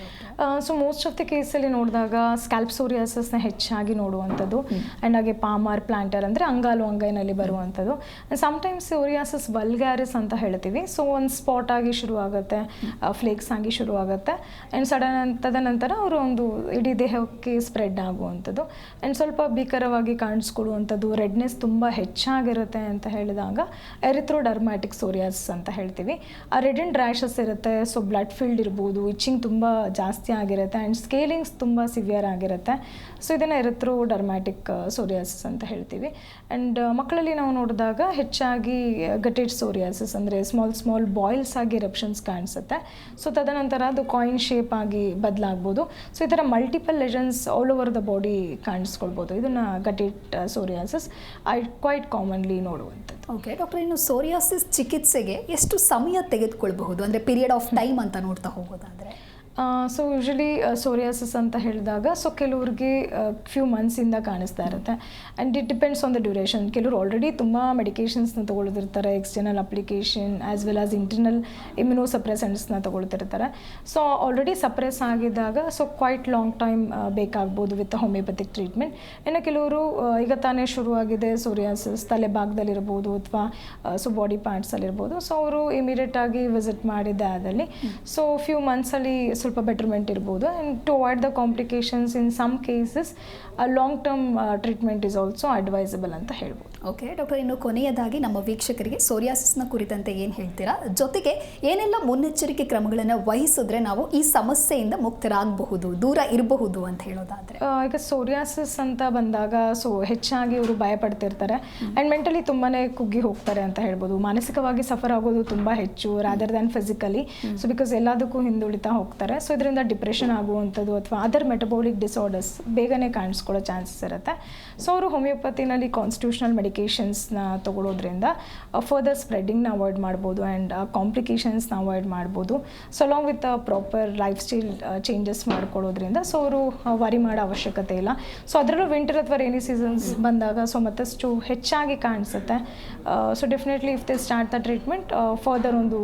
ಸೊ ಮೋಸ್ಟ್ ಆಫ್ ದಿ ಕೇಸಲ್ಲಿ ನೋಡಿದಾಗ ಸ್ಕ್ಯಾಲ್ಪ್ ಸೋರಿಯಾಸಸ್ನ ಹೆಚ್ಚಾಗಿ ನೋಡುವಂಥದ್ದು. ಆ್ಯಂಡ್ ಹಾಗೆ ಪಾಮರ್ ಪ್ಲಾಂಟರ್ ಅಂದರೆ ಅಂಗಾಲು ಅಂಗೈನಲ್ಲಿ ಬರುವಂಥದ್ದು ಸಮ್ಟೈಮ್ಸ್ ಸೋರಿಯಾಸಸ್ ವಲ್ಗ್ಯಾರಿಸ್ ಅಂತ ಹೇಳ್ತೀವಿ. ಸೊ ಒಂದು ಸ್ಪಾಟ್ ಆಗಿ ಶುರು ಆಗುತ್ತೆ ಫ್ಲೇಕ್ಸ್ ಆಗಿ ಶುರು ಆಗುತ್ತೆ ಆ್ಯಂಡ್ ಸಡನ್ ತದನಂತರ ಅವರು ಒಂದು ಇಡೀ ದೇಹಕ್ಕೆ ಸ್ಪ್ರೆಡ್ ಆಗುವಂಥದ್ದು. ಆ್ಯಂಡ್ ಸ್ವಲ್ಪ ಭೀಕರವಾಗಿ ಕಾಣಿಸ್ಕೊಡುವಂಥದ್ದು ರೆಡ್ನೆಸ್ ತುಂಬ ಹೆಚ್ಚಾಗಿರುತ್ತೆ ಅಂತ ಹೇಳಿದಾಗ ಎರಿಥ್ರೋಡರ್ಮ್ಯಾಟಿಕ್ ಸೋರಿಯಾಸಸ್ ಅಂತ ಹೇಳ್ತೀವಿ. ಆ ರೆಡ್ ಆ್ಯಂಡ್ ರ್ಯಾಷಸ್ ಇರುತ್ತೆ ಸೊ ಬ್ಲಡ್ ಫೀಲ್ಡ್ ಇರ್ಬೋದು ಇಚ್ಚಿಂಗ್ ತುಂಬ ಜಾಸ್ತಿ ಆಗಿರುತ್ತೆ ಆ್ಯಂಡ್ ಸ್ಕೇಲಿಂಗ್ಸ್ ತುಂಬ ಸಿವಿಯರ್ ಆಗಿರುತ್ತೆ. ಸೊ ಇದನ್ನು ಎರಿಥ್ರೋ ಡರ್ಮ್ಯಾಟಿಕ್ ಸೋರಿಯಾಸಿಸ್ ಅಂತ ಹೇಳ್ತೀವಿ. ಆ್ಯಂಡ್ ಮಕ್ಕಳಲ್ಲಿ ನಾವು ನೋಡಿದಾಗ ಹೆಚ್ಚಾಗಿ ಗಟೆಡ್ ಸೋರಿಯಾಸಿಸ್ ಅಂದರೆ ಸ್ಮಾಲ್ ಸ್ಮಾಲ್ ಬಾಯ್ಲ್ಸ್ ಆಗಿ ಎರಪ್ಷನ್ಸ್ ಕಾಣಿಸುತ್ತೆ. ಸೊ ತದನಂತರ ಅದು ಕಾಯಿನ್ ಶೇಪ್ ಆಗಿ ಬದಲಾಗ್ಬೋದು. ಸೊ ಈ ಥರ multiple lesions all over the body ಕಾಣಿಸ್ಕೊಳ್ಬೋದು. ಇದನ್ನು guttate psoriasis I quite commonly ನೋಡುವಂಥದ್ದು. ಓಕೆ ಡಾಕ್ಟರ್ ಇನ್ನು ಸೋರಿಯಾಸಿಸ್ ಚಿಕಿತ್ಸೆಗೆ ಎಷ್ಟು ಸಮಯ ತೆಗೆದುಕೊಳ್ಬಹುದು? ಅಂದರೆ ಪೀರಿಯಡ್ ಆಫ್ ಟೈಮ್ ಅಂತ ನೋಡ್ತಾ ಹೋಗೋದಾದರೆ. ಸೊ ಯೂಶಲಿ ಸೋರಿಯಾಸಿಸ್ ಅಂತ ಹೇಳಿದಾಗ ಸೊ ಕೆಲವ್ರಿಗೆ ಫ್ಯೂ ಮಂತ್ಸಿಂದ ಕಾಣಿಸ್ತಾ ಇರುತ್ತೆ. And it depends on the duration ಕೆಲವರು ಆಲ್ರೆಡಿ ತುಂಬ ಮೆಡಿಕೇಷನ್ಸ್ನ ತೊಗೊಳ್ತಿರ್ತಾರೆ external application as well as internal immuno ಸಪ್ರೆಸೆಂಟ್ಸ್ನ ತೊಗೊಳ್ತಿರ್ತಾರೆ. ಸೊ ಆಲ್ರೆಡಿ ಸಪ್ರೆಸ್ ಆಗಿದ್ದಾಗ ಸೊ ಕ್ವೈಟ್ ಲಾಂಗ್ ಟೈಮ್ ಬೇಕಾಗ್ಬೋದು ವಿತ್ ಹೋಮಿಯೋಪತಿಕ್ ಟ್ರೀಟ್ಮೆಂಟ್ ಇನ್ನು ಕೆಲವರು ಈಗ ತಾನೇ ಶುರುವಾಗಿದೆ ಸೋರಿಯಾಸಿಸ್ ತಲೆ ಭಾಗದಲ್ಲಿರ್ಬೋದು ಅಥವಾ ಸೊ ಬಾಡಿ ಪಾರ್ಟ್ಸಲ್ಲಿರ್ಬೋದು ಸೊ ಅವರು ಇಮಿಡಿಯೇಟಾಗಿ ವಿಸಿಟ್ ಮಾಡಿದ್ದೆ ಅದರಲ್ಲಿ ಸೊ ಫ್ಯೂ ಮಂತ್ಸಲ್ಲಿ ಸ್ವಲ್ಪ ಬೆಟರ್ಮೆಂಟ್ ಇರ್ಬೋದು. And to avoid the complications in some cases long term treatment is also advisable ಅಂತ ಹೇಳ್ಬೋದು. ಓಕೆ ಡಾಕ್ಟರ್ ಇನ್ನು ಕೊನೆಯದಾಗಿ ನಮ್ಮ ವೀಕ್ಷಕರಿಗೆ ಸೋರಿಯಾಸಿಸ್ನ ಕುರಿತಂತೆ ಏನು ಹೇಳ್ತೀರಾ? ಜೊತೆಗೆ ಏನೆಲ್ಲ ಮುನ್ನೆಚ್ಚರಿಕೆ ಕ್ರಮಗಳನ್ನು ವಹಿಸಿದ್ರೆ ನಾವು ಈ ಸಮಸ್ಯೆಯಿಂದ ಮುಕ್ತರಾಗಬಹುದು ದೂರ ಇರಬಹುದು ಅಂತ ಹೇಳೋದಾದರೆ? ಈಗ ಸೋರಿಯಾಸಿಸ್ ಅಂತ ಬಂದಾಗ ಸೊ ಹೆಚ್ಚಾಗಿ ಇವರು ಭಯ ಪಡ್ತಿರ್ತಾರೆ ಆ್ಯಂಡ್ ಮೆಂಟಲಿ ತುಂಬಾ ಕುಗ್ಗಿ ಹೋಗ್ತಾರೆ ಅಂತ ಹೇಳ್ಬೋದು. ಮಾನಸಿಕವಾಗಿ ಸಫರ್ ಆಗೋದು ತುಂಬ ಹೆಚ್ಚು rather than physically so because ಎಲ್ಲದಕ್ಕೂ ಹಿಂದುಳಿತಾ ಹೋಗ್ತಾರೆ. ಸೊ ಇದರಿಂದ ಡಿಪ್ರೆಷನ್ ಆಗುವಂಥದ್ದು ಅಥವಾ ಅದರ್ ಮೆಟಬಾಲಿಕ್ ಡಿಸಾರ್ಡರ್ಸ್ ಬೇಗನೆ ಕಾಣಿಸ್ಕೊಳ್ಳೋ ಚಾನ್ಸಸ್ ಇರುತ್ತೆ. ಸೊ ಅವರು ಹೋಮಿಯೋಪತಿನಲ್ಲಿ ಕಾನ್ಸ್ಟಿಟ್ಯೂಷನಲ್ ಮೆಡಿಕೇಷನ್ಸ್ನ ತಗೊಳ್ಳೋದ್ರಿಂದ ಫರ್ದರ್ ಸ್ಪ್ರೆಡ್ಡಿಂಗ್ನ ಅವಾಯ್ಡ್ ಮಾಡ್ಬೋದು ಆ್ಯಂಡ್ ಕಾಂಪ್ಲಿಕೇಶನ್ಸ್ನ ಅವಾಯ್ಡ್ ಮಾಡ್ಬೋದು. So along with proper lifestyle changes ಮಾಡ್ಕೊಳ್ಳೋದ್ರಿಂದ ಸೊ ಅವರು ವರಿ ಮಾಡೋ ಅವಶ್ಯಕತೆ ಇಲ್ಲ. ಸೊ ಅದರಲ್ಲೂ ವಿಂಟರ್ ಅಥವಾ ರೇನಿ ಸೀಸನ್ಸ್ ಬಂದಾಗ ಸೊ ಮತ್ತಷ್ಟು ಹೆಚ್ಚಾಗಿ ಕಾಣಿಸುತ್ತೆ. So definitely if they start the treatment further ಒಂದು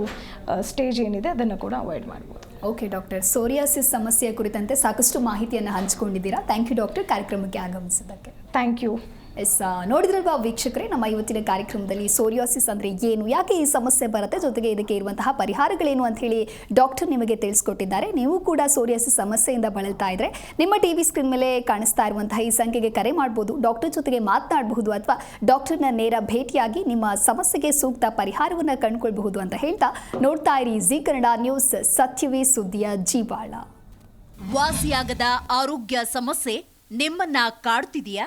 ಸ್ಟೇಜ್ ಏನಿದೆ ಅದನ್ನು ಕೂಡ ಅವಾಯ್ಡ್ ಮಾಡ್ಬೋದು. ಓಕೆ ಡಾಕ್ಟರ್ ಸೋರಿಯಾಸಿಸ್ ಸಮಸ್ಯೆಯ ಕುರಿತಂತೆ ಸಾಕಷ್ಟು ಮಾಹಿತಿಯನ್ನು ಹಂಚಿಕೊಂಡಿದ್ದೀರಾ. ಥ್ಯಾಂಕ್ ಯು ಡಾಕ್ಟರ್ ಕಾರ್ಯಕ್ರಮಕ್ಕೆ ಆಗಮಿಸಿದ್ದಕ್ಕೆ. ಥ್ಯಾಂಕ್ ಯು ಎಸ್ ನೋಡಿದ್ರಲ್ವಾ ವೀಕ್ಷಕರೇ, ನಮ್ಮ ಇವತ್ತಿನ ಕಾರ್ಯಕ್ರಮದಲ್ಲಿ ಸೋರಿಯಾಸಿಸ್ ಅಂದರೆ ಏನು? ಯಾಕೆ ಈ ಸಮಸ್ಯೆ ಬರುತ್ತೆ? ಜೊತೆಗೆ ಇದಕ್ಕೆ ಇರುವಂತಹ ಪರಿಹಾರಗಳೇನು ಅಂತ ಹೇಳಿ ಡಾಕ್ಟರ್ ನಿಮಗೆ ತಿಳಿಸ್ಕೊಟ್ಟಿದ್ದಾರೆ. ನೀವು ಕೂಡ ಸೋರಿಯಾಸಿಸ್ ಸಮಸ್ಯೆಯಿಂದ ಬಳಲ್ತಾ ಇದ್ರೆ ನಿಮ್ಮ ಟಿ ವಿ ಸ್ಕ್ರೀನ್ ಮೇಲೆ ಕಾಣಿಸ್ತಾ ಇರುವಂತಹ ಈ ಸಂಖ್ಯೆಗೆ ಕರೆ ಮಾಡ್ಬೋದು. ಡಾಕ್ಟರ್ ಜೊತೆಗೆ ಮಾತನಾಡಬಹುದು ಅಥವಾ ಡಾಕ್ಟರ್ನ ನೇರ ಭೇಟಿಯಾಗಿ ನಿಮ್ಮ ಸಮಸ್ಯೆಗೆ ಸೂಕ್ತ ಪರಿಹಾರವನ್ನು ಕಂಡುಕೊಳ್ಬಹುದು ಅಂತ ಹೇಳ್ತಾ ನೋಡ್ತಾ ಇರಿ ಜಿ ಕನ್ನಡ ನ್ಯೂಸ್, ಸತ್ಯವೇ ಸುದ್ದಿಯ ಜೀವಾಳ. ವಾಸಿಯಾಗದ ಆರೋಗ್ಯ ಸಮಸ್ಯೆ ನಿಮ್ಮನ್ನ ಕಾಡ್ತಿದೆಯಾ?